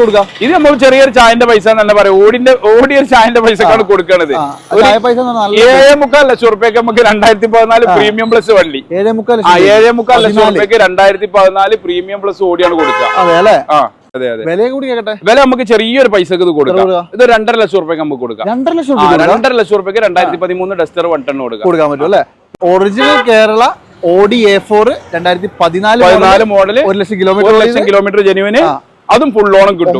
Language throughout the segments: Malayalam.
കൊടുക്കാം. ഇത് നമ്മൾ ചെറിയൊരു ചായന്റെ പൈസ തന്നെ പറയാം. ഓടിന്റെ ഓടിയൊരു ചായന്റെ പൈസക്കാണ് കൊടുക്കണത്. ഏഴേ മുക്കാൽ ലക്ഷം റുപ്യക്ക് നമുക്ക് രണ്ടായിരത്തി പതിനാല് പ്രീമിയം പ്ലസ് വണ്ടി ഏഴേ മുക്കാൽ ആ ലക്ഷം ഏഴേ മുക്കാൽ ലക്ഷം പതിനാല്. റുപ്യക്ക് രണ്ടായിരത്തി പതിനാല് പ്രീമിയം പ്ലസ് ഓടിയാണ് കൊടുക്കുക അതെ അല്ലേ? ആ അതെ അതെ. വില കൂടി കേട്ടെ വില നമുക്ക് ചെറിയൊരു പൈസക്ക് ഇത് കൊടുക്കാം? ഇത് രണ്ടര ലക്ഷം റുപ്യക്ക് നമുക്ക് കൊടുക്കാം. രണ്ടര ലക്ഷം. രണ്ടര ലക്ഷം റുപ്യക്ക് രണ്ടായിരത്തി പതിമൂന്ന് ഡസ്റ്റർ വൺ ടൺ കൊടുക്കാം. കൊടുക്കാൻ പറ്റും അല്ലേ? Original Kerala Audi A four രണ്ടായിരത്തി പതിനാല് പതിനാല് മോഡൽ ഒരു ലക്ഷം ഒരു കിലോമീറ്റർ ലക്ഷം കിലോമീറ്റർ ജനുവിന്. അതും ഫുൾ ഓണം കിട്ടും.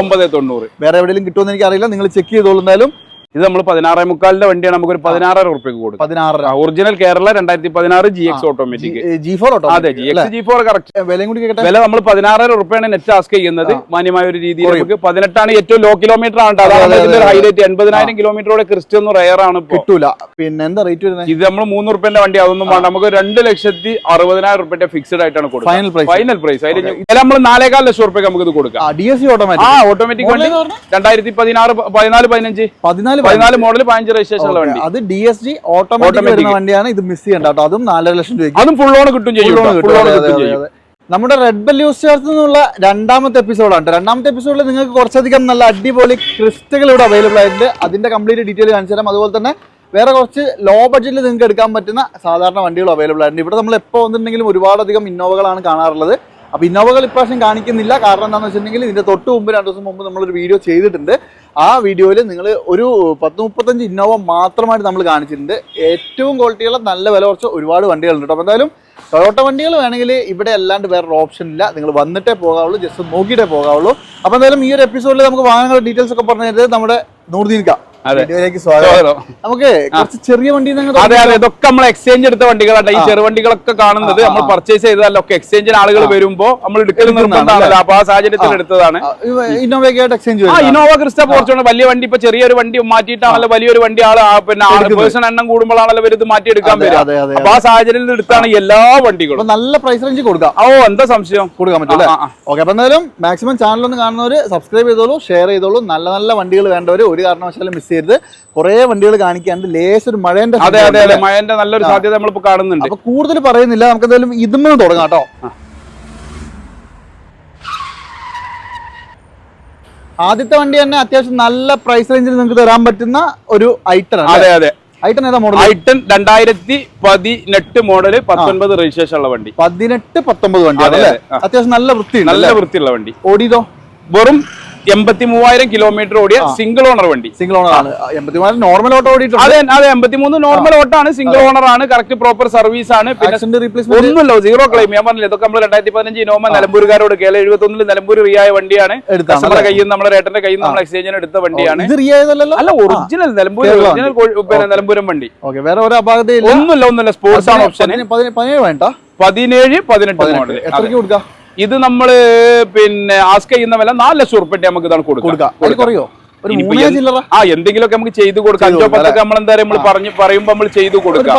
ഒമ്പത് തൊണ്ണൂറ്. വേറെ എവിടെയെങ്കിലും കിട്ടുമെന്ന് എനിക്ക് അറിയില്ല നിങ്ങൾ ചെക്ക് ചെയ്തോളുന്നാലും ഇത് നമ്മൾ പതിനാറേ മുക്കാലിന്റെ വണ്ടിയാണ്. നമുക്ക് ഒരു പതിനാറര ഉറുപ്പിക്ക് കൊടുക്കും. പതിനാറര. ഒറിജിനൽ കേരള രണ്ടായിരത്തി പതിനാറ് G X automatic G four അതെ G X G four correct കൂടി വില നമ്മൾ പതിനാറര റുപ്യാണ് നെറ്റ് ആസ്ക് ചെയ്യുന്നത്. മാന്യമായ ഒരു രീതിയിൽ നമുക്ക് പതിനെട്ടാണ് ഏറ്റവും ലോ കിലോമീറ്റർ ആണ്. അതാണ് ഇതിന്റെ ഹൈലൈറ്റ് എൺപതിനായിരം കിലോമീറ്ററോടെ ക്രിസ്റ്റൊന്നും റയർ ആണ് കിട്ടൂല. പിന്നെ എന്താ റേറ്റ് വരുന്നത് ഇത് നമ്മൾ മൂന്ന് ഉറുപ്പിന്റെ വണ്ടി അതൊന്നും വേണ്ട. നമുക്ക് രണ്ട് ലക്ഷത്തി അറുപതിനായിരം ഉറുപ്പിന്റെ ഫിക്സ്ഡ് ആയിട്ടാണ് കൊടുക്കുക. ഫൈനൽ പ്രൈസ് ഫൈനൽ പ്രൈസ് അതിൽ നമ്മൾ നാലേകാൽ ലക്ഷം ഉറുപ്പിക്ക് നമുക്ക് ഇത് കൊടുക്കാം. ഡി എസ് സി ആ ഓട്ടോമാറ്റിക് ഓട്ടോമാറ്റിക് വണ്ടി. രണ്ടായിരത്തി പതിനാറ് പതിനാല് പതിനഞ്ച്. പതിനാല് പതിനാല് മോഡൽ പതിനഞ്ച് രജിസ്ട്രേഷൻ ഉള്ള വണ്ടി. അത് ഡി എസ് ജി ഓട്ടോമാറ്റിക് വരുന്ന വണ്ടിയാണ്. ഇത് മിസ് ചെയ്യണ്ട കേട്ടോ. അതും നാലര ലക്ഷം രൂപ അതും ഫുൾ ഓൺ കിട്ടും ചെയ്യും നമ്മുടെ റെഡ് ബെൽ യൂസ് ചേർത്ത് നിന്നുള്ള രണ്ടാമത്തെ എപ്പിസോഡാണ്. രണ്ടാമത്തെ എപ്പിസോഡിൽ നിങ്ങൾക്ക് കുറച്ചധികം നല്ല അടിപൊളി ക്രിസ്റ്റുകൾ ഇവിടെ അവൈലബിൾ ആയിട്ടുണ്ട്. അതിന്റെ കംപ്ലീറ്റ് ഡീറ്റെയിൽ കാണിച്ചു തരാം. അതുപോലെ തന്നെ വേറെ കുറച്ച് ലോ ബഡ്ജറ്റിൽ നിങ്ങൾക്ക് എടുക്കാൻ പറ്റുന്ന സാധാരണ വണ്ടികൾ അവൈലബിൾ ആയിട്ടുണ്ട്. ഇവിടെ നമ്മൾ എപ്പോൾ വന്നിട്ടുണ്ടെങ്കിലും ഒരുപാടധികം ഇന്നോവകളാണ് കാണാറുള്ളത്. അപ്പോൾ ഇന്നോവകൾ ഇപ്രാവശ്യം കാണിക്കുന്നില്ല. കാരണം എന്താണെന്ന് വെച്ചിട്ടുണ്ടെങ്കിൽ ഇതിന്റെ തൊട്ട് മുമ്പ് രണ്ട് ദിവസം മുമ്പ് നമ്മളൊരു വീഡിയോ ചെയ്തിട്ടുണ്ട്. ആ വീഡിയോയിൽ നിങ്ങൾ ഒരു പത്ത് മുപ്പത്തഞ്ച് ഇന്നോവ മാത്രമായിട്ട് നമ്മൾ കാണിച്ചിട്ടുണ്ട്. ഏറ്റവും ക്വാളിറ്റിയുള്ള നല്ല വില കുറച്ച് ഒരുപാട് വണ്ടികളുണ്ട് അപ്പോൾ എന്തായാലും ടൊയോട്ട വണ്ടികൾ വേണമെങ്കിൽ ഇവിടെ അല്ലാണ്ട് വേറൊരു ഓപ്ഷൻ ഇല്ല. നിങ്ങൾ വന്നിട്ടേ പോകാവുള്ളൂ ജസ്റ്റ് നോക്കിയിട്ടേ പോകാവുള്ളൂ. അപ്പോൾ എന്തായാലും ഈ ഒരു എപ്പിസോഡിൽ നമുക്ക് വാഹനങ്ങളുടെ ഡീറ്റെയിൽസ് ഒക്കെ പറഞ്ഞു തരുന്നത് നമ്മുടെ നൂർദീൻക സ്വാഗതം. നമുക്ക് കുറച്ച് ചെറിയ വണ്ടി അതെ അതെ. ഇതൊക്കെ നമ്മൾ എക്സ്ചേഞ്ച് എടുത്ത വണ്ടികളാണ്. ഈ ചെറുവണ്ടികളൊക്കെ കാണുന്നത് നമ്മൾ പർച്ചേസ് ചെയ്തതല്ല. ഒക്കെ എക്സ്ചേഞ്ചിന് ആളുകൾ വരുമ്പോ നമ്മൾ എടുക്കൽ നിർബന്ധമാണല്ലോ. അപ്പൊ ആ സാഹചര്യത്തിൽ എടുത്തതാണ്. ഇന്നോവയൊക്കെ ആയിട്ട് എക്സ്ചേഞ്ച് ആ ഇനോവ ക്രിസ്റ്റ പോർച്ചുണ്ട് വലിയ വണ്ടി ഇപ്പൊ ചെറിയൊരു വണ്ടി മാറ്റിയിട്ടാണല്ലോ. വലിയൊരു വണ്ടി ആൾ പിന്നെ. പേഴ്സൺ എണ്ണം കൂടുമ്പോഴാണല്ലോ ഇവർ ഇത് മാറ്റിയെടുക്കാൻ വരിക. അപ്പൊ ആ സാഹചര്യത്തിൽ എടുത്താണ് എല്ലാ വണ്ടികളും. നല്ല പ്രൈസ് റേഞ്ച് കൊടുക്കാം. ഓ എന്താ സംശയം? കൊടുക്കാൻ പറ്റില്ല. ഓക്കെ അപ്പൊ എന്തായാലും മാക്സിമം ചാനൽ ഒന്ന് കാണുന്നവർ സബ്സ്ക്രൈബ് ചെയ്തോളൂ ഷെയർ ചെയ്തോളൂ. നല്ല നല്ല വണ്ടികൾ വേണ്ടവർ ഒരു കാരണവശാലും മിസ് ചെയ്യരുത്. കുറേ വണ്ടികൾ കാണിക്കാണ്ട് ലേശൊരു മഴേന്റെ അതെ അതെ മഴന്റെ നല്ലൊരു സാധ്യത നമ്മളിപ്പോ കാണുന്നുണ്ട്. അപ്പൊ കൂടുതൽ പറയുന്നില്ല. നമുക്ക് എന്തായാലും ഇതുമ്മ തുടങ്ങാം കേട്ടോ. ആദ്യത്തെ വണ്ടി തന്നെ അത്യാവശ്യം നല്ല പ്രൈസ് റേഞ്ചിൽ നിങ്ങൾക്ക് തരാൻ പറ്റുന്ന ഒരു ഐറ്റൺ അതെ അതെ. ഐറ്റൺ ഏതാ മോഡൽ ഐട്ടൺ രണ്ടായിരത്തി പതിനെട്ട് മോഡൽ പത്തൊൻപത് രജിസ്ട്രേഷൻ ഉള്ള വണ്ടി. പതിനെട്ട് പത്തൊമ്പത് വണ്ടി അതെ. അത്യാവശ്യം നല്ല വൃത്തി നല്ല? വൃത്തിയുള്ള വണ്ടി. ഓടിയതോ? വെറും എൺപത്തി മൂവായിരം കിലോമീറ്റർ ഓടിയ സിംഗിൾ ഓണർ വണ്ടി. സിംഗിൾ ഓണർ ആണ്. നോർമൽ ഓട്ടോ ഓടിയിട്ടുണ്ട്. അതെ അതെ എൺപത്തി മൂന്ന് നോർമൽ ആണ് സിംഗിൾ ഓണർ ആണ് കറക്റ്റ് പ്രോപ്പർ സർവീസ് ആണ്. പിന്നെ ആക്സിഡന്റ് റീപ്ലേസ്മെന്റ് ഒന്നുമില്ല സീറോ ക്ലെയിം ഞാൻ പറഞ്ഞില്ല ഇതൊക്കെ നമ്മൾ രണ്ടായിരത്തി പതിനഞ്ച് ഇനോമ നിലമ്പൂരുകാരോട് കേരള എഴുപത്തി ഒന്നിൽ നിലമ്പൂർ റിയായ വണ്ടിയാണ്. എടുത്താണ് നമ്മുടെ കയ്യിൽ നമ്മുടെ ഏട്ടന്റെ കയ്യിൽ നമ്മൾ എക്സ്ചേഞ്ചിന് എടുത്ത വണ്ടിയാണ്. അല്ല ഒറിജിനൽ നിലമ്പൂർ ഒറിജിനൽ പിന്നെ നിലമ്പൂരം വണ്ടി. വേറെ ഒരു അപാകതയില്ല. ഒന്നുമില്ല ഒന്നുമില്ല സ്പോർട്സ് ആണ് ഓപ്ഷൻ പതിനേഴ് വേണ്ട? പതിനേഴ് പതിനെട്ട് മോഡൽ എത്രയ്ക്ക് കൊടുക്കാം? ഇത് നമ്മൾ പിന്നെ ആസ്ക് ചെയ്യുന്ന വില നാല് ലക്ഷം ഉറുപ്പിട്ട് നമുക്ക് ഇതാണ് കൊടുക്കുക ആ എന്തെങ്കിലുമൊക്കെ നമുക്ക് ചെയ്തു കൊടുക്കാം. അഞ്ചോ പത്തൊക്കെ നമ്മൾ എന്തായാലും നമ്മൾ പറഞ്ഞു പറയുമ്പോ നമ്മൾ ചെയ്തു കൊടുക്കാം.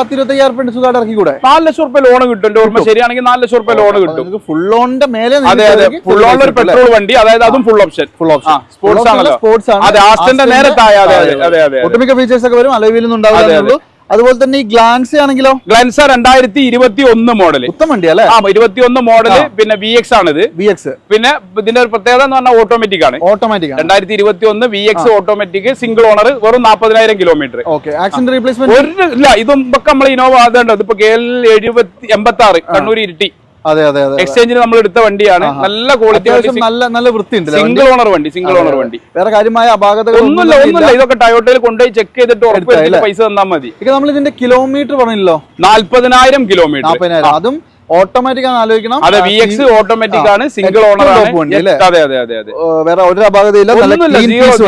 നാല് ലക്ഷം റുപ്യ ലോൺ കിട്ടും. എന്റെ ഓർമ്മ ശരിയാണെങ്കിൽ നാല് ലക്ഷം റുപ്യ ലോൺ കിട്ടും. ഫുൾ ലോണിന്റെ മേലെ അതെ അതെ. ഫുൾ ലോണിൽ ഒരു പെട്രോൾ വണ്ടി അതായത് അതും full option full option sports ആണല്ലോ. സ്പോർട്സ് ആണ്. അതെ ആസ്റ്റന്റെ നേരെ താഴെ അതെ അതെ അതെ അതെ ഒട്ടുമിക്ക ഫീച്ചേഴ്സ് ഒക്കെ വരും. അലവിലൊന്നും ഉണ്ടാവില്ല അതുപോലെ തന്നെ ഈ ഗ്ലാൻസ് ആണെങ്കിലോ? ഗ്ലാൻസ രണ്ടായിരത്തി ഇരുപത്തി ഒന്ന് മോഡൽ ഉത്തമ വണ്ടി അല്ലേ? ആ ഇരുപത്തി ഒന്ന് മോഡൽ പിന്നെ വി എക്സ് ആണിത്. വി എക്സ് പിന്നെ ഇതിന്റെ ഒരു പ്രത്യേകത എന്ന് പറഞ്ഞാൽ ഓട്ടോമാറ്റിക് ആണ്. ഓട്ടോമാറ്റിക് രണ്ടായിരത്തി ഇരുപത്തി ഒന്ന് V X automatic single owner വെറും നാൽപ്പതിനായിരം കിലോമീറ്റർ ഓക്കെ ആക്സിഡന്റ് റീപ്ലേസ്മെന്റ് ഒരു ഇല്ല ഇതും ഇതൊക്കെ നമ്മൾ ഇനോവ അതുണ്ട് ഇതിപ്പോ കെ എൽ എഴുപത്തി എൺപത്തി ആറ് കണ്ണൂർ ഇരുട്ടി. അതെ അതെ അതെ എക്സ്ചേഞ്ചിന് നമ്മൾ എടുത്ത വണ്ടിയാണ്. നല്ല ക്വാളിറ്റി നല്ല നല്ല വൃത്തിയുണ്ട് അല്ലേ സിംഗിൾ ഓണർ വണ്ടി സിംഗിൾ ഓണർ വണ്ടി. വേറെ കാര്യമായ അപാകതകൾ ഒന്നുമില്ല ഒന്നുമില്ല. ഇതൊക്കെ ടയോട്ടയിൽ കൊണ്ടുപോയി ചെക്ക് ചെയ്തിട്ട് ഉറപ്പ് പൈസ തന്നാൽ മതി. നമ്മൾ ഇതിന്റെ കിലോമീറ്റർ പറഞ്ഞല്ലോ? നാല്പതിനായിരം കിലോമീറ്റർ നാപ്പതിനായിരം അതും ഓട്ടോമാറ്റിക് ആണ് ആലോചിക്കണം. അതെ വി എക്സ് ഓട്ടോമാറ്റിക് ആണ് സിംഗിൾ ഓണർ? ആണ്. അതെ അതെ അതെ അതെ. വേറെ ഒരു അപാകതയില്ല.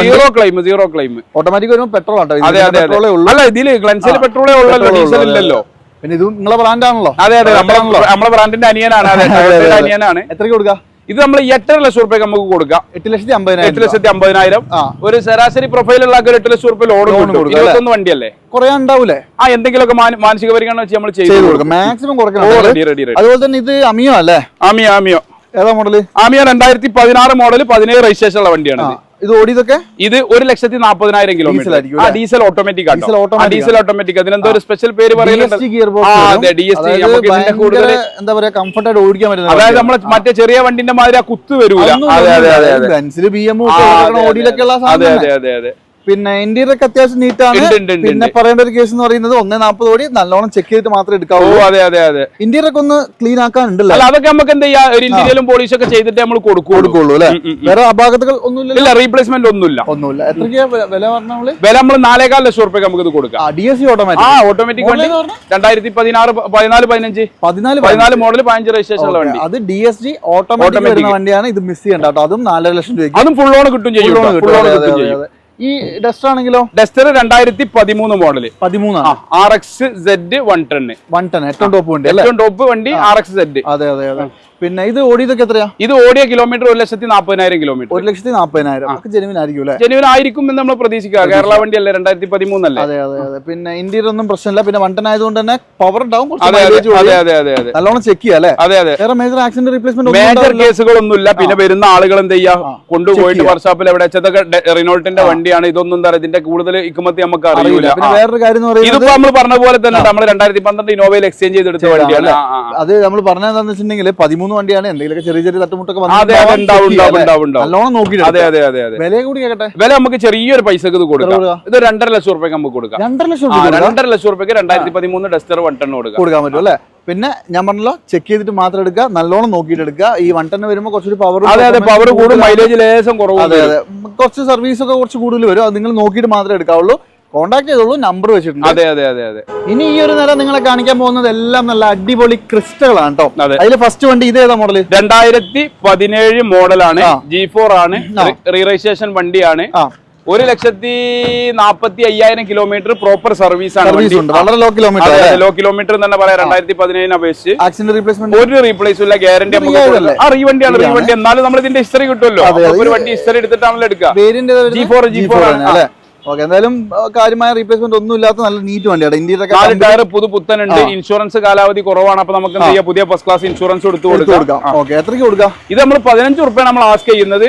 Zero claim zero claim automatic വരുമ്പോൾ പെട്രോൾ ആട്ടോ അതെ അതെ പെട്രോളേ ഉള്ളൂ. അല്ല ഇതിൽ ഗ്ലൻസിൽ പെട്രോളേ ഉള്ളല്ലോ ഡീസൽ ഇല്ലല്ലോ. പിന്നെ ഇത് നിങ്ങളെ ബ്രാൻഡാണല്ലോ അതെ അതെ നമ്മളെ ബ്രാൻഡിന്റെ അനിയനാണ്. അനിയനാണ്. എത്രയ്ക്ക് കൊടുക്കാം? ഇത് നമ്മൾ എട്ടര ലക്ഷം റുപ്യ നമുക്ക് കൊടുക്കാം. എട്ട് ലക്ഷത്തി അമ്പതിനായിരം എട്ട് ലക്ഷത്തി അമ്പതിനായിരം. ഒരു ശരാശരി പ്രൊഫൈൽ ഉള്ള ഒരു എട്ട് ലക്ഷം റുപ്യ ലോൺ ഇരുപത്തൊന്ന് വണ്ടിയല്ലേ? കുറെ ഉണ്ടാവൂലേ? ആ എന്തെങ്കിലുമൊക്കെ മാന- മാനസിക പരിഗണന വെച്ച് നമ്മൾ ചെയ്തു കൊടുക്കും. മാക്സിമം കുറയ്ക്കണം. അതുപോലെ തന്നെ ഇത് അമിയോ അല്ലേ? Ameo Ameo. ഏതാ മോഡൽ ആമിയോ രണ്ടായിരത്തി പതിനാറ് മോഡൽ പതിനേഴ് രജിസ്ട്രേഷൻ ഉള്ള വണ്ടിയാണ് ഇത് ഓടിയതൊക്കെ? ഇത് ഒരു ലക്ഷത്തി നാപ്പതിനായിരം കിലോമീറ്റർ ആ ഡീസൽ ഓട്ടോമാറ്റിക് ആണ് ഡീസൽ ഓട്ടോമാറ്റിക് അതിനെന്തോ ഒരു സ്പെഷ്യൽ പേര് എന്താ പറയാ കംഫർട്ടായിട്ട് ഓടിക്കാൻ പറ്റുന്നത് അതായത് നമ്മളെ മറ്റേ ചെറിയ വണ്ടിന്റെ മാതിരി ആ കുത്ത് വരൂല. ബെൻസിൽ ബി എം ഓടിയിലൊക്കെ ഉള്ള സാധനം അതെ അതെ അതെ. പിന്നെ ഇന്ത്യയിൽ ഒക്കെ അത്യാവശ്യം നീറ്റാണ്. പിന്നെ പറയേണ്ട ഒരു കേസ് എന്ന് പറയുന്നത് ഒന്നേ നാൽപ്പത് കോടി നല്ലോണം ചെക്ക് ചെയ്തിട്ട് മാത്രമേ എടുക്കാവൂ അതെ അതെ അതെ. ഇന്ത്യയിലൊക്കെ ഒന്ന് ക്ലീൻ ആക്കാനുണ്ടല്ലോ? അതൊക്കെ നമുക്ക് എന്ത് ചെയ്യാ? ഒരു ഇന്ത്യയിലും പോളിഷ് ഒക്കെ ചെയ്തിട്ട് നമ്മൾ കൊടുക്കുള്ളൂ. അല്ലെ. വേറെ അപാകതകൾ ഒന്നുമില്ല ഇല്ല റീപ്ലേസ്മെന്റ് ഒന്നുമില്ല. ഒന്നുമില്ല. എത്രയ്ക്കാ വില- പറഞ്ഞ വില നമ്മൾ നാലേകാൽ ലക്ഷം റുപ്യക്ക് നമുക്ക് ഇത് കൊടുക്കാം. ആ ഡി എസ് സി ആ ഓട്ടോമാറ്റിക് ഓട്ടോമാറ്റിക് വണ്ടി? രണ്ടായിരത്തി പതിനാറ് പതിനാല് പതിനഞ്ച്. പതിനാല് പതിനാല് മോഡൽ പതിനഞ്ച് രജിസ്ട്രേഷൻ ഉള്ള വണ്ടി. അത് ഡി എസ് ജി ഓട്ടോമാറ്റിക് വണ്ടിയാണ്. ഇത് മിസ് ചെയ്യണ്ട കേട്ടോ. അതും നാലര ലക്ഷം രൂപ അതും ഫുൾ ഓൺ കിട്ടും ചെയ്യും ഈ ഡസ്റ്റർ ആണെങ്കിലോ? ഡസ്റ്റർ രണ്ടായിരത്തി പതിമൂന്ന് മോഡൽ പതിമൂന്ന് R X Z one ten one ten ഏറ്റവും ടോപ്പ് വണ്ടി ഏറ്റവും ടോപ്പ് വണ്ടി ആർ എക്സ് സെഡ് അതെ അതെ അതെ. പിന്നെ ഇത് ഓടിയതൊക്കെ എത്രയാ? ഇത് ഓടിയ കിലോമീറ്റർ ഒരു ലക്ഷത്തി നാപ്പതിനായിരം കിലോമീറ്റർ. ഒരു ലക്ഷത്തി നാപ്പതിനായിരം. ഒക്കെ ജെനുവിൻ ആയിരിക്കും അല്ലേ ജെനുവിൻ ആയിരിക്കും എന്ന് നമ്മൾ പ്രതീക്ഷിക്കുക. കേരള വണ്ടി അല്ലേ രണ്ടായിരത്തി പതിമൂന്നല്ലേ? അതെ അതെ അതെ. പിന്നെ ഇന്റീരിയർ ഒന്നും പ്രശ്നമില്ല. പിന്നെ വണ്ടൻ ആയതുകൊണ്ട് തന്നെ പവർ ഉണ്ടാവും. നല്ലോണം ചെക്ക് ചെയ്യാം അല്ലേ? അതെ അതെ. വേറെ മേജർ ആക്സിഡന്റ് റീപ്ലേസ്മെന്റ് മേജർ കേസുകളൊന്നുമില്ല. പിന്നെ വരുന്ന ആളുകൾ എന്ത് ചെയ്യാ? കൊണ്ടുപോയിട്ട് വർഷാപ്പിൽ എവിടെ വെച്ചതൊക്കെ റിനോൾട്ടിന്റെ വണ്ടിയാണ്. ഇതൊന്നും എന്താ ഇതിന്റെ കൂടുതൽ ഇക്കുമത്തി നമുക്ക് അറിയില്ല. വേറൊരു കാര്യം എന്ന് പറയുന്നത് ഇതിപ്പോ നമ്മൾ പറഞ്ഞ പോലെ തന്നെ നമ്മൾ രണ്ടായിരത്തി പന്ത്രണ്ട് ഇന്നോവയിൽ എക്സ്ചേഞ്ച് ചെയ്തെടുത്ത വണ്ടിയാണ്. അത് നമ്മൾ പറഞ്ഞതെന്താന്ന് വെച്ചിട്ടുണ്ടെങ്കിൽ പതിമൂന്ന് വണ്ടിയാണ്. എന്തെങ്കിലും ചെറിയ ചെറിയ തട്ടുമുട്ടൊക്കെ നല്ലോണം നോക്കിയിട്ട് അതെ അതെ അതെ അതെ. വില കൂടി കേട്ടെ വില നമുക്ക് ചെറിയൊരു പൈസക്ക് ഇത് കൊടുക്കാം. ഇത് രണ്ടര ലക്ഷം റുപ്യക്ക് നമുക്ക് കൊടുക്കാം. രണ്ടര ലക്ഷം രണ്ടര ലക്ഷം റുപ്യക്ക് രണ്ടായിരത്തി പതിമൂന്ന് ഡസ്റ്റർ വൺ ടൺ കൊടുക്കാം. കൊടുക്കാൻ പറ്റും അല്ലേ? പിന്നെ ഞാൻ പറഞ്ഞല്ലോ ചെക്ക് ചെയ്തിട്ട് മാത്രം എടുക്കുക നല്ലോണം നോക്കിയിട്ട് എടുക്കുക. ഈ വൺ ടെൻ വരുമ്പോൾ കുറച്ചൊരു പവർ അതെ അതെ പവർ കൂടും മൈലേജ് ലേശം കുറവ് അതെ അതെ. കുറച്ച് സർവീസ് ഒക്കെ കുറച്ച് കൂടുതൽ വരും. അത് നിങ്ങൾ നോക്കിയിട്ട് മാത്രമേ എടുക്കാവുള്ളൂ. കോൺടാക്ട് ചെയ്തോളൂ നമ്പർ വെച്ചിട്ടുണ്ട്. അതെ അതെ അതെ അതെ. ഇനി ഈ ഒരു നേരം നിങ്ങളെ കാണിക്കാൻ പോകുന്നത് എല്ലാം നല്ല അടിപൊളി ക്രിസ്റ്റകളാണ് കേട്ടോ അതെ. അതിൽ ഫസ്റ്റ് വണ്ടി ഇത് ഏതാ മോഡൽ രണ്ടായിരത്തി പതിനേഴ് മോഡലാണ്. ജി ഫോർ ആണ് റീറജിസ്ട്രേഷൻ വണ്ടിയാണ്. ഒരു ലക്ഷത്തി നാപ്പത്തി അയ്യായിരം കിലോമീറ്റർ പ്രോപ്പർ സർവീസ് ആണ് വളരെ ലോ കിലോമീറ്റർ ലോ കിലോമീറ്റർ തന്നെ പറയാം. രണ്ടായിരത്തി പതിനേഴിന് അപേക്ഷിച്ച്. ആക്സിഡന്റ് റീപ്ലേസ്മെന്റ് ഒരു റീപ്ലേസ് ഇല്ല ഗ്യാരണ്ടി ആ റീ വണ്ടിയാണ് റീ വണ്ടി എന്നാലും നമ്മൾ ഇതിന്റെ ഹിസ്റ്ററി കിട്ടുമല്ലോ ഒരു വണ്ടി ഹിസ്റ്ററി എടുത്തിട്ടാണല്ലോ എടുക്കുക. വേരിയന്റ് G4, G4 ആണ്. ഓക്കെ എന്തായാലും കാര്യമായ റീപ്ലേസ്മെന്റ് ഒന്നും ഇല്ലാത്ത നല്ല നീറ്റ് വണ്ടിയാണ് ഇന്ത്യയിലൊക്കെ നാല് ടയർ പുതു പുത്തനുണ്ട്. ഇൻഷുറൻസ് കാലാവധി കുറവാണ്. അപ്പൊ നമുക്ക് എന്ത് ചെയ്യാം? പുതിയ ഫസ്റ്റ് ക്ലാസ് ഇൻഷുറൻസ് എടുത്തു കൊടുക്കാം. ഓക്കെ എത്രയ്ക്ക് കൊടുക്കാം? ഇത് നമ്മൾ പതിനഞ്ച് റുപ്യ നമ്മൾ ആസ്ക് ചെയ്യുന്നത്.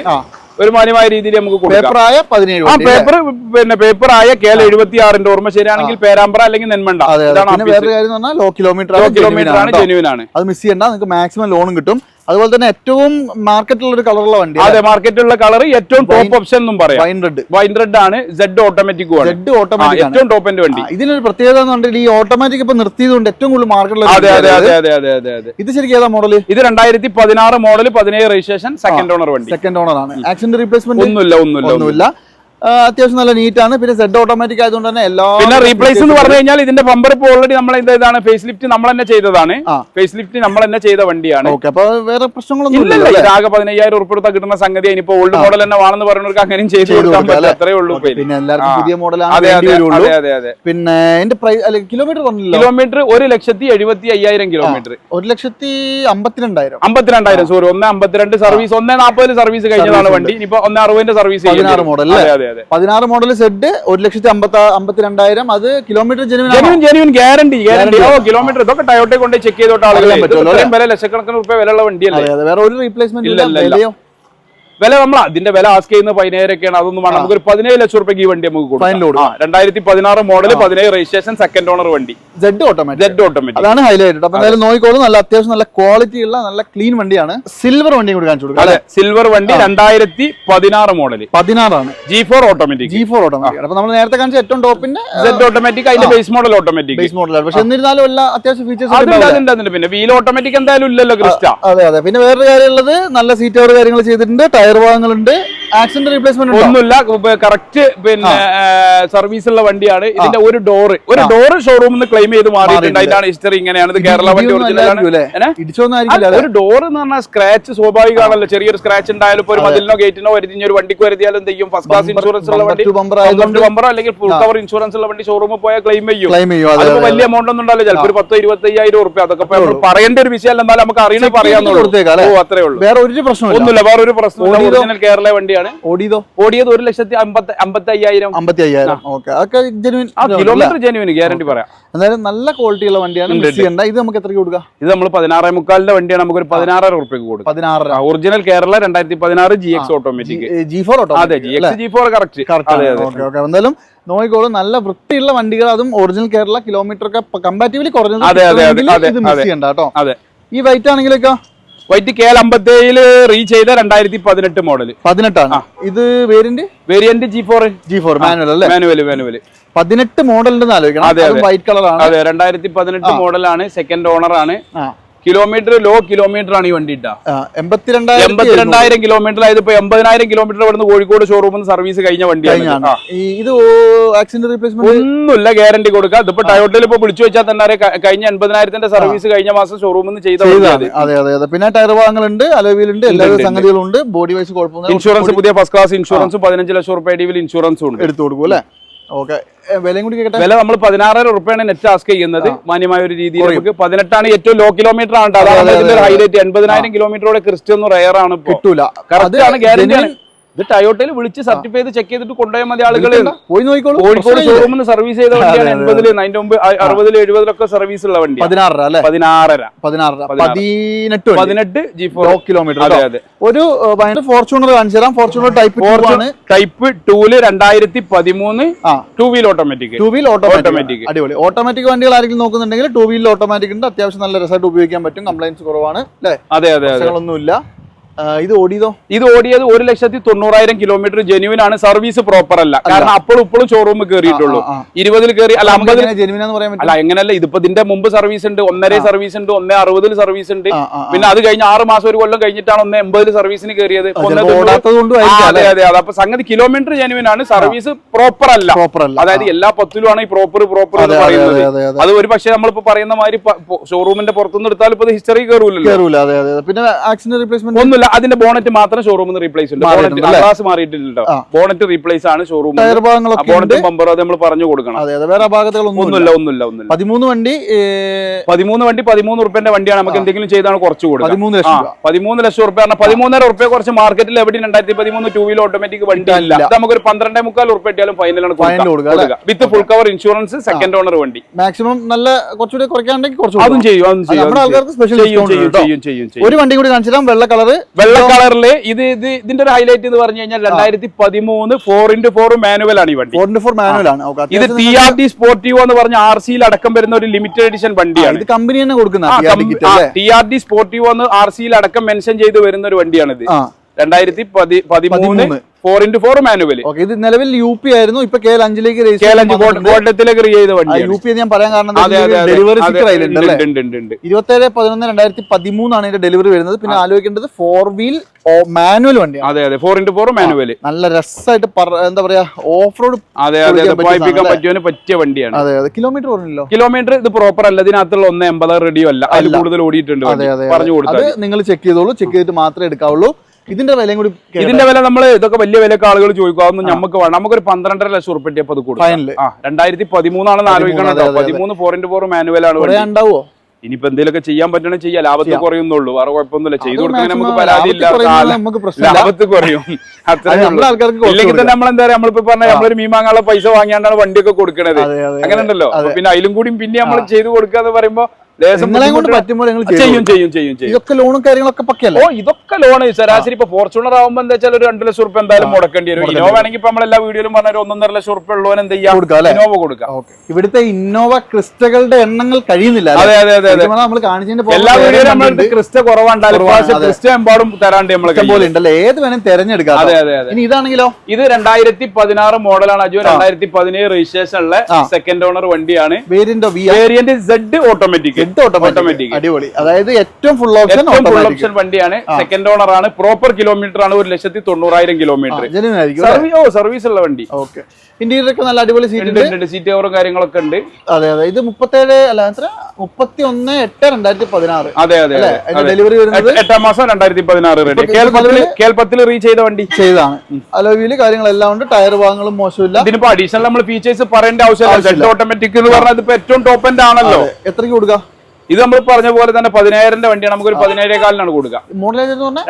ഒരു മാന്യമായ രീതിയിൽ നമുക്ക് പേപ്പറായ പതിനേഴ് ആ പേപ്പർ പിന്നെ പേപ്പർ ആയ കേരള എഴുപത്തി ആറിന്റെ ഓർമ്മ ശരിയാണെങ്കിൽ പേരാമ്പ്ര അല്ലെങ്കിൽ നെന്മണ്ട. വേറൊരു കാര്യം എന്ന് പറഞ്ഞാൽ ലോ കിലോമീറ്റർ കിലോമീറ്റർ ആണ് ജെനുവിൻ ആണ് അത് മിസ് ചെയ്യണ്ട. നിങ്ങൾക്ക് മാക്സിമം ലോണും കിട്ടും. അതുപോലെ തന്നെ ഏറ്റവും മാർക്കറ്റിലുള്ള ഒരു കളറുള്ള വണ്ടി അതെ മാർക്കറ്റിലുള്ള കളർ ഏറ്റവും ടോപ്പ് ഓപ്ഷൻ എന്നും പറയാം. വൈൻ റെഡ് വൈൻ റെഡ് ആണ് സെഡ് ഓട്ടോമാറ്റിക് റെഡ് ഓട്ടോമാറ്റിക് ഏറ്റവും ടോപ്പ് വണ്ടി. ഇതിനൊരു പ്രത്യേകത എന്ന് പറഞ്ഞാൽ ഈ ഓട്ടോമാറ്റിക് ഇപ്പൊ നിർത്തിയതുകൊണ്ട് ഏറ്റവും കൂടുതൽ മാർക്കറ്റിലുള്ള അതെ അതെ അതെ അതെ അതെ അതെ അതെ. ഇത് ശരിക്കും ഏതാ മോഡൽ ഇത് രണ്ടായിരത്തി പതിനാറ് മോഡൽ പതിനേഴ് രജിസ്ട്രേഷൻ സെക്കൻഡ് ഓണർ വണ്ടി. സെക്കൻഡ് ഓണർ ആണ്. ആക്സിഡന്റ് റീപ്ലേസ്മെന്റ് ഒന്നുമില്ല ഒന്നുമില്ല. ഒന്നുമില്ല. അത്യാവശ്യം നല്ല നീറ്റ് ആണ്. പിന്നെ സെഡ് ഓട്ടോമാറ്റിക് ആയതുകൊണ്ട് തന്നെ എല്ലാ പിന്നെ റീപ്ലേസ് എന്ന് പറഞ്ഞു കഴിഞ്ഞാൽ ഇതിന്റെ ബമ്പർ ഇപ്പോൾ ഓൾറെഡി നമ്മൾ ഇതാണ് ഫേസ് ലിഫ്റ്റ് നമ്മൾ തന്നെ ചെയ്തതാണ്. ഫേസ് ലിഫ്റ്റ് നമ്മൾ തന്നെ ചെയ്ത വണ്ടിയാണ്. ഓക്കെ അപ്പൊ വേറെ പ്രശ്നങ്ങളൊന്നും ഇല്ല ആകെ പതിനയ്യായിരം ഉറുപ്പ് എടുത്താൽ കിട്ടുന്ന സംഗതി. ഇനിയിപ്പോ ഓൾഡ് മോഡൽ തന്നെ വേണമെന്ന് പറഞ്ഞവർക്ക് അങ്ങനെയും ചെയ്തു കൊടുക്കാൻ പറ്റില്ല. അത്രേ ഉള്ളൂ പിന്നെ എല്ലാവർക്കും പുതിയ മോഡലാണ് പിന്നെ എന്റെ പ്രൈസ് അല്ല കിലോമീറ്റർ കിലോമീറ്റർ ഒരു ലക്ഷത്തി എഴുപത്തി അയ്യായിരം കിലോമീറ്റർ ഒരു ലക്ഷത്തി അമ്പത്തിരണ്ടായിരം. അമ്പത്തിരണ്ടായിരം സോറി ഒന്ന് അമ്പത്തിരണ്ട് സർവീസ് ഒന്നേ നാൽപ്പതിൽ സർവീസ് കഴിഞ്ഞതാണ് വണ്ടി. ഇനിയിപ്പോ ഒന്ന് അറുപതിന്റെ സർവീസ് മോഡൽ അതെ അതെ. പതിനാറ് മോഡൽ സെഡ് ഒരു ലക്ഷത്തി അമ്പത്തി അമ്പത്തിരണ്ടായിരം. അത് kilometre genuine genuine guarantee guarantee ഓ കിലോമീറ്റർ ഇതൊക്കെ ടയോട്ടെ കൊണ്ട് ചെക്ക് ചെയ്തോട്ട് ആളുകളെ. പറ്റുമല്ലോ, വില ലക്ഷക്കണക്കിന് റുപ്യ വിലയുള്ള വണ്ടിയല്ലേ? വേറെ ഒരു റീപ്ലേസ്മെന്റ് ഇല്ലല്ലോ വില നമ്മൾ അതിന്റെ വില ആസ്ക് ചെയ്യുന്ന പതിനേഴൊക്കെയാണ് അതൊന്നും വേണം നമുക്ക് ഒരു പതിനേഴ് ലക്ഷം റുപ്യക്ക് ഈ വണ്ടി നമുക്ക് കൊടുക്കാം രണ്ടായിരത്തി പതിനാറ് മോഡൽ പതിനേഴ് രജിസ്ട്രേഷൻ സെക്കൻഡ് ഓണർ വണ്ടി ജെഡ് ഓട്ടോമാറ്റിക് ജെഡ് ഓട്ടോമാറ്റിക് അതാണ് ഹൈലൈറ്റ് അപ്പൊ എന്തായാലും നോക്കിക്കോളൂ നല്ല അത്യാവശ്യം നല്ല ക്വാളിറ്റി ഉള്ള നല്ല ക്ലീൻ വണ്ടിയാണ് സിൽവർ വണ്ടി കൊടുക്കാൻ കാണിച്ചു കൊടുക്കാം അതെ സിൽവർ വണ്ടി രണ്ടായിരത്തി പതിനാറ് model പതിനാറാണ് G four automatic G four automatic അപ്പൊ നമ്മൾ നേരത്തെ കാണിച്ച ഏറ്റവും ടോപ്പിന്റെ ജെഡ് ഓട്ടോമാറ്റിക് അതിന്റെ ബേസ് മോഡൽ ഓട്ടോമാറ്റിക് ബേസ് മോഡലാണ് പക്ഷെ എന്നിരുന്നാലും എല്ലാ അത്യാവശ്യം ഫീച്ചേഴ്സ് പിന്നെ വീൽ ഓട്ടോമാറ്റിക് എന്തായാലും ഇല്ലല്ലോ ക്രിസ്റ്റ അതെ അതെ പിന്നെ വേറൊരു കാര്യമുള്ളത് നല്ല സീറ്റ് കാര്യങ്ങൾ ചെയ്തിട്ടുണ്ട് ടയർ ഭാഗങ്ങളുണ്ട്. ആക്സിഡന്റ് റീപ്ലേസ്മെന്റ് ഒന്നുമില്ല. കറക്റ്റ് പിന്നെ സർവീസ് ഉള്ള വണ്ടിയാണ്. ഇതിന്റെ ഒരു ഡോറ് ഒരു ഡോറ് ഷോറൂമിൽ നിന്ന് ക്ലെയിം ചെയ്ത് മാറിയിട്ടുണ്ട്. അതിന്റെ ഹിസ്റ്ററി ഇങ്ങനെയാണ്. ഇത് കേരള വണ്ടി ഒറിജിനൽ ഒരു ഡോർ എന്ന് പറഞ്ഞാൽ സ്ക്രാച്ച് സ്വാഭാവികമാണല്ലോ. ചെറിയൊരു സ്ക്രാച്ച് ഉണ്ടായാലും ഇപ്പൊ ഒരു മതിലിനോ ഗേറ്റിനോ വരുത്തി ഒരു വണ്ടിക്ക് വരുത്തിയാലും എന്ത് ചെയ്യും? ഫസ്റ്റ് ക്ലാസ് ഇൻഷുറൻസ് ഉള്ള വണ്ടി ബമ്പറോ അല്ലെങ്കിൽ ഫുൾ കവർ ഇൻഷുറൻസ് ഉള്ള വണ്ടി ഷോറൂമിൽ പോയാൽ ക്ലെയിം ചെയ്യും. ക്ലെയിം ചെയ്യും അതെ അതിപ്പോ വലിയ എമൗണ്ട് ഒന്നും ഉണ്ടാവില്ല. ചിലപ്പോൾ ഒരു പത്തോ ഇരുപത്തി അയ്യായിരം ഉറുപ്പ്യ. അതൊക്കെ പറയേണ്ട ഒരു വിഷയമല്ല. എന്നാലും നമുക്ക് അറിയണേ പറയാന്നുള്ളൂ. കൊടുത്തേക്കാം, അത്രേ ഉള്ളൂ. വേറെ ഒരു പ്രശ്നം ഒന്നുമില്ല. വേറെ ഒരു പ്രശ്നം കേരള കേരള വണ്ടിയാണ് ഓടിയതോ? ഓടിയത് ഒരു ലക്ഷത്തി അമ്പത്തി അമ്പത്തി അയ്യായിരം അമ്പത്തി അയ്യായിരം ഓക്കെ. അതൊക്കെ ജെനുവിൻ ആ കിലോമീറ്റർ ജെനുവിൻ ഗ്യാരണ്ടി പറയാം. എന്തായാലും നല്ല ക്വാളിറ്റി ഉള്ള വണ്ടിയാണ് ഇത് നമുക്ക് എത്രയ്ക്ക് കൊടുക്കാം? ഇത് നമ്മൾ പതിനാറേ മുക്കാലിന്റെ വണ്ടിയാണ്. നമുക്ക് ഒരു പതിനാറര റുപ്യക്ക് കൊടുക്കും. പതിനാറര. ഒറിജിനൽ കേരള രണ്ടായിരത്തി പതിനാറ് G X automatic G four auto അതെ G X G four correct അതെ അതെ. Okay okay. എന്തായാലും നോക്കിക്കോളും. നല്ല വൃത്തിയുള്ള വണ്ടികൾ. അതും ഒറിജിനൽ കേരള കിലോമീറ്റർ ഒക്കെ കമ്പാറ്റീവ്ലി കുറഞ്ഞത് ഇത് മിസ്. ചെയ്യണ്ട കേട്ടോ. ഈ വൈറ്റ് ആണെങ്കിലൊക്കെ വൈറ്റ് കെ എൽ അമ്പത്തേഴിൽ റീച്ച് ചെയ്ത രണ്ടായിരത്തി പതിനെട്ട്? മോഡൽ പതിനെട്ടാണ് ഇത് variant variant G four G four manual അല്ലേ? മാനുവൽ മാനുവൽ പതിനെട്ട് മോഡലിന്റെ ആലോചിക്കണം. അതെ, വൈറ്റ് കളറാണ് അതെ രണ്ടായിരത്തി പതിനെട്ട് മോഡലാണ് സെക്കൻഡ് ഓണർ ആണ്. കിലോമീറ്റർ ലോ കിലോമീറ്റർ ആണ് ഈ വണ്ടി ഇട്ട. എൺപത്തിരണ്ടായിരം കിലോമീറ്റർ ആയത് ഇപ്പൊ എൺപതിനായിരം കിലോമീറ്റർ ഇവിടുന്ന് കോഴിക്കോട് ഷോറൂമിൽ നിന്ന് സർവീസ് കഴിഞ്ഞ വണ്ടിയാണ് ഇത്. ആക്സിഡന്റ് റീപ്ലേസ്മെന്റ് ഒന്നുമില്ല ഗ്യാരണ്ടി കൊടുക്കുക. ഇതിപ്പോ ടയോട്ടിൽ ഇപ്പൊ വിളിച്ചു വെച്ചാൽ തന്നെ കഴിഞ്ഞ എൺപതിനായിരത്തിന്റെ സർവീസ് കഴിഞ്ഞ മാസം ഷോറൂമിൽ നിന്ന് ചെയ്ത അതെ അതെ അതെ. പിന്നെ ടയർ ഭാഗങ്ങളുണ്ട് അലോവിയിലുണ്ട് എല്ലാ സംഗതികളും ഉണ്ട്. ബോഡി വൈസ് കുഴപ്പമില്ല ഇൻഷുറൻസ് പുതിയ ഫസ്റ്റ് ക്ലാസ് ഇൻഷുറൻസും പതിനഞ്ച് ലക്ഷം റുപ്യ ഇൻഷുറൻസും ഉണ്ട്. എടുത്തു കൊടുക്കും അല്ലേ? ഓക്കെ. വിലയും കൂടി കേട്ടെ വില നമ്മൾ പതിനാറായിരം റുപ്യാണ് നെറ്റ് ആസ്ക് ചെയ്യുന്നത്. മാന്യമായ ഒരു രീതിയിൽ നമുക്ക് പതിനെട്ടാണ് ഏറ്റവും ലോ കിലോമീറ്റർ ആണ് അതാണ് ഹൈലൈറ്റ് എൺപതിനായിരം കിലോമീറ്ററോടെ ക്രിസ്റ്റൊന്നും റയർ ആണ് കിട്ടൂല. കറക്റ്റ് ആണ്. ഗ്യാരണ്ടി ഇത് ടയോട്ടയിൽ വിളിച്ച് സർട്ടിഫൈ ചെയ്ത് ചെക്ക് ചെയ്തിട്ട് കൊണ്ടുപോയാൽ മതി ആളുകൾ പോയി നോക്കിക്കോളൂ. കോഴിക്കോട് ഷോറൂമിൽ സർവീസ് ചെയ്ത വണ്ടിയാണ് എൺപതിൽ അതിന്റെ മുമ്പ് അറുപതിൽ എഴുപതിലൊക്കെ സർവീസ് ഉള്ള വണ്ടി പതിനാറര അല്ലെ? പതിനാറര. പതിനാറര. പതിനാറ്. പതിനെട്ട്. പതിനെട്ട് ജി ഫോർ കിലോമീറ്റർ അതെ അതെ. ഒരു ഫോർച്യൂണർ കാണിച്ചു തരാം. ഫോർച്യൂണർ ടൈപ്പ് ഫോർച്യൂണർ ടൈപ്പ് ടൂൽ രണ്ടായിരത്തി പതിമൂന്ന് two wheel automatic two wheel. Automatic അടിപൊളി. ഓട്ടോമാറ്റിക് വണ്ടികൾ ആരെങ്കിലും നോക്കുന്നുണ്ടെങ്കിൽ ടൂ വീൽ ഓട്ടോമാറ്റിക് ഉണ്ട്. അത്യാവശ്യം നല്ല രസമായിട്ട് ഉപയോഗിക്കാൻ പറ്റും. കംപ്ലൈൻസ് കുറവാണ്. അല്ലേ? അതെ അതെ അതെ. പ്രശ്നങ്ങളൊന്നുമില്ല. ഇത് ഓടിയതോ? ഇത് ഓടിയത് ഒരു ലക്ഷത്തി തൊണ്ണൂറായിരം കിലോമീറ്റർ ജെനുവിൻ ആണ്. സർവീസ് പ്രോപ്പർ അല്ല. കാരണം അപ്പോഴും ഇപ്പോഴും ഷോറൂമിൽ കയറിയിട്ടുള്ളൂ. ഇരുപതിൽ കയറി അല്ല പറ്റും അല്ല എങ്ങനെയല്ല ഇതിപ്പോ ഇതിന്റെ മുമ്പ് സർവീസ് ഉണ്ട് ഒന്നര സർവീസ് ഉണ്ട് ഒന്നേ അറുപതിൽ സർവീസ് ഉണ്ട്. പിന്നെ അത് കഴിഞ്ഞ ആറ് മാസം ഒരു കൊല്ലം കഴിഞ്ഞിട്ടാണ് ഒന്നേ എൺപതിൽ സർവീസിന് കയറിയത് അതെ അതെ അതെ അപ്പൊ സംഗതി കിലോമീറ്റർ ജെനുവിൻ ആണ് സർവീസ് പ്രോപ്പർ അല്ല. പ്രോപ്പർ അല്ല. അതായത് എല്ലാ പത്തിലും ആണ് ഈ പ്രോപ്പർ പ്രോപ്പർ എന്ന് പറയുന്നത്. അതെ, ഒരു പക്ഷേ നമ്മളിപ്പോ പറയുന്ന മാതിരി ഷോറൂമിന്റെ പുറത്തുനിന്ന് എടുത്താൽ ഇപ്പൊ ഹിസ്റ്ററി കയറൂലല്ലോ. പിന്നെ ആക്സിഡന്റ് റീപ്ലേസ്മെന്റ് ഒന്നുമില്ല. അതിന്റെ ബോണറ്റ് മാത്രം ഷോറൂമിൽ റീപ്ലേസ് ഉണ്ട്. ഗ്ലാസ് മാറിയിട്ടില്ലല്ലോ. ബോണറ്റ് റീപ്ലേസ് ആണ് ഷോറൂമിൽ ബോണറ്റ് ബമ്പർ അത് നമ്മൾ പറഞ്ഞു കൊടുക്കണം. വേറെ ഒന്നുമില്ല ഒന്നുമില്ല ഒന്നുമില്ല. പതിമൂന്ന് വണ്ടി പതിമൂന്ന് വണ്ടി പതിമൂന്ന് റുപ്യന്റെ വണ്ടിയാണ്. നമുക്ക് എന്തെങ്കിലും ചെയ്താണ് കുറച്ച് കൊടുക്കുക പതിമൂന്ന് ലക്ഷം രൂപ. പതിമൂന്ന് ലക്ഷം റുപ്യ പറഞ്ഞാൽ പതിമൂന്നര റുപ്യ കുറച്ച് മാർക്കറ്റിൽ എവിടെ രണ്ടായിരത്തി പതിമൂന്ന് ടൂ വീലർ ഓട്ടോമാറ്റിക് വണ്ടി ഇല്ല. നമുക്ക് ഒരു നമുക്കൊരു പന്ത്രണ്ടേ മുക്കാൽ റുപ്യ ഇട്ടാലും ഫൈനലാണ് with full cover insurance second owner വണ്ടി. മാക്സിമം നല്ല കുറച്ചുകൂടി കുറയ്ക്കാണ്ടെങ്കിൽ കുറച്ച് അതും. ചെയ്യും അതും ചെയ്യും ഒരു വണ്ടി കൂടി കാണിച്ചു വെള്ള കളറ് വെള്ള കളറിൽ ഇത് ഇത് ഇതിന്റെ ഒരു ഹൈലൈറ്റ് എന്ന് പറഞ്ഞു കഴിഞ്ഞാൽ രണ്ടായിരത്തി പതിമൂന്ന് ഫോർ ഇന്റു ഫോർ മാനുവൽ ആണ് ഈ വണ്ടി. ഫോർ ഫോർ മാനുവൽ ആണ്. ഇത് ടി ആർ ഡി സ്പോർട്ടീവോ എന്ന് പറഞ്ഞ ആർ സിയിൽ അടക്കം വരുന്ന ഒരു ലിമിറ്റഡ് എഡിഷൻ വണ്ടിയാണ്. ഇത് കമ്പനി തന്നെ കൊടുക്കുന്ന ടി ആർ ഡി സ്പോർട്ടീവോ എന്ന് ആർ സിയിൽ അടക്കം മെൻഷൻ ചെയ്ത് വരുന്ന ഒരു വണ്ടിയാണ് ഇത് രണ്ടായിരത്തി പതി പതിമൂന്ന്. ഫോർ ഇന്റു ഫോർ മാനുവൽ ഇത് നിലവിൽ യു പി ആയിരുന്നു. ഇപ്പൊ കെ എൽ അഞ്ചിലേക്ക് കേലഞ്ച് ചെയ്ത ചെയ്ത യു പി ഞാൻ പറയാൻ കാരണം ഡെലിവറി. ഇരുപത്തേഴ് പതിനൊന്ന് രണ്ടായിരത്തി പതിമൂന്നാണ് ഇതിന്റെ ഡെലിവറി വരുന്നത്. പിന്നെ ആലോചിക്കേണ്ടത് ഫോർ വീൽ മാനുവൽ വണ്ടി അതെ അതെ. ഫോർ ഇന്റു ഫോർ മാനുവൽ നല്ല രസമായിട്ട് എന്താ പറയാ ഓഫ് റോഡ് അതെ അതെ. സാധനം പറ്റിയവന് പറ്റിയ വണ്ടിയാണ്. അതെ അതെ. കിലോമീറ്റർ പറഞ്ഞല്ലോ കിലോമീറ്റർ ഇത് പ്രോപ്പർ അല്ല. ഇതിനകത്തുള്ള ഒന്ന് എൺപത് റെഡിയോ അല്ല. അതിൽ കൂടുതൽ ഓടിയിട്ടുണ്ട് പറഞ്ഞു അത്. നിങ്ങൾ ചെക്ക് ചെയ്തോളൂ. ചെക്ക് ചെയ്തിട്ട് മാത്രമേ എടുക്കാവുള്ളൂ. ഇതിന്റെ വിലയും കൂടി ഇതിന്റെ വില നമ്മൾ ഇതൊക്കെ വലിയ വിലക്ക് ആളുകൾ ചോദിക്കും. അതൊന്നും നമുക്ക് വേണം നമുക്കൊരു പന്ത്രണ്ടര ലക്ഷം ഉറുപ്പിയ അത് ആ രണ്ടായിരത്തി പതിമൂന്നാണെന്ന് ആലോചിക്കണം. പതിമൂന്ന് ഫോർ ഇന്റു ഫോർ മാനുവൽ ആണ്. ഉണ്ടാവോ? ഇനിയിപ്പോ എന്തെങ്കിലുമൊക്കെ ചെയ്യാൻ പറ്റണേ ചെയ്യാം. ലാഭത്തിൽ കുറയുന്നുള്ളൂ. വേറെ കുഴപ്പമൊന്നുമില്ല. ചെയ്തു കൊടുക്കാൻ നമുക്ക് പരാതി ഇല്ല നമുക്ക്. ലാഭത്തിൽ കുറയും. ഇല്ലെങ്കിൽ തന്നെ നമ്മളെന്താ നമ്മൾ എന്താ പറയാ? നമ്മളിപ്പോ പറഞ്ഞ നമ്മളൊരു മീൻ വാങ്ങാനുള്ള പൈസ വാങ്ങിയാണ്ടാണ് വണ്ടിയൊക്കെ കൊടുക്കണത്. അങ്ങനെ ഉണ്ടല്ലോ പിന്നെ അതിലും കൂടി പിന്നെ നമ്മൾ ചെയ്തു കൊടുക്കുക എന്ന് പറയുമ്പോ നിങ്ങളെ കൊണ്ട് പറ്റുമ്പോൾ നിങ്ങൾ ചെയ്യും ചെയ്യും ചെയ്യും ചെയ്യും. ഇതൊക്കെ ലോണും കാര്യങ്ങളൊക്കെ പക്കല്ലേ ഓ ഇതൊക്കെ ലോണ്. ശരാശരി ഇപ്പൊ ഫോർച്യൂണർ ആവുമ്പോ എന്താ വെച്ചാൽ ഒരു രണ്ട് ലക്ഷം റുപ്യ എന്തായാലും മുടക്കേണ്ടി വരും. ഇന്നോവ ആണെങ്കിൽ ഇപ്പൊ നമ്മളെല്ലാ വീഡിയോയിലും പറഞ്ഞ ഒരു ഒന്നൊന്നര ലക്ഷം റുപ്യ ഉള്ളവൻ എന്ത് ചെയ്യാം? കൊടുക്കാം അല്ലേ? കൊടുക്കാം. ഇവിടുത്തെ ഇന്നോവ ക്രിസ്റ്റകളുടെ എണ്ണങ്ങൾ കഴിയുന്നില്ല അതെ അതെ അതെ അതെ. നമ്മൾ കാണിച്ചതിന്റെ എല്ലാ വീഡിയോയിലും നമ്മൾ ക്രിസ്റ്റ കുറവുണ്ടാലും കുറവാണ്, അതെ. ക്രിസ്റ്റ എമ്പാടും തരാണ്ട് നമ്മളെ പോലെ ഉണ്ടല്ലേ? ഏത് വേണേലും തെരഞ്ഞെടുക്കാം അതെ അതെ അതെ. ഇനി ഇതാണെങ്കിലോ? ഇത് രണ്ടായിരത്തി പതിനാറ് മോഡലാണ്. അജു രണ്ടായിരത്തി പതിനേഴ് രജിസ്ട്രേഷൻ ഉള്ള സെക്കൻഡ് ഓണർ വണ്ടിയാണ്. Variant Z V variant automatic അടിപൊളി. അതായത് ഏറ്റവും ഫുൾ ഓപ്ഷൻ ഫുൾ ഓപ്ഷൻ വണ്ടിയാണ്. സെക്കൻഡ് ഓണർ ആണ്. പ്രോപ്പർ കിലോമീറ്റർ ആണ് ഒരു ലക്ഷത്തി തൊണ്ണൂറായിരം കിലോമീറ്റർ സർവീസ് ഓ സർവീസ് ഉള്ള വണ്ടി. ഓക്കെ ഇന്റീരിയർ ഒക്കെ നല്ല അടിപൊളി സീറ്റ് സീറ്റ് കവറും കാര്യങ്ങളൊക്കെ ഉണ്ട്. അതെ അതെ. ഇത് മുപ്പത്തേഴ് അല്ല മുപ്പത്തി ഒന്ന് എട്ട് രണ്ടായിരത്തി പതിനാറ് അതെ അതെ. ഡെലിവറി വരുന്നത്? എട്ട്- മാസം രണ്ടായിരത്തി പതിനാറ് ഇപ്പൊ കേൾപ്പത്തിൽ റീച്ച് ചെയ്ത വണ്ടി. ചെയ്താണ്. അലോവിയിൽ കാര്യങ്ങളെല്ലാം ഉണ്ട്. ടയർ ഭാഗങ്ങളും മോശമില്ല. ഇതിനിപ്പോ അഡീഷണൽ നമ്മൾ ഫീച്ചേഴ്സ് പറയേണ്ട ആവശ്യമില്ല. ഓട്ടോമാറ്റിക് എന്ന് പറഞ്ഞാൽ ഇതിപ്പോ ഏറ്റവും ടോപ്പ് എൻഡ് ആണല്ലോ. എത്രയ്ക്ക് കൊടുക്കാം? ഇത് നമ്മൾ പറഞ്ഞ പോലെ തന്നെ പതിനായിരന്റെ വണ്ടിയാണ്. നമുക്ക് ഒരു പതിനേഴേ കാലിനാണ് കൊടുക്കുക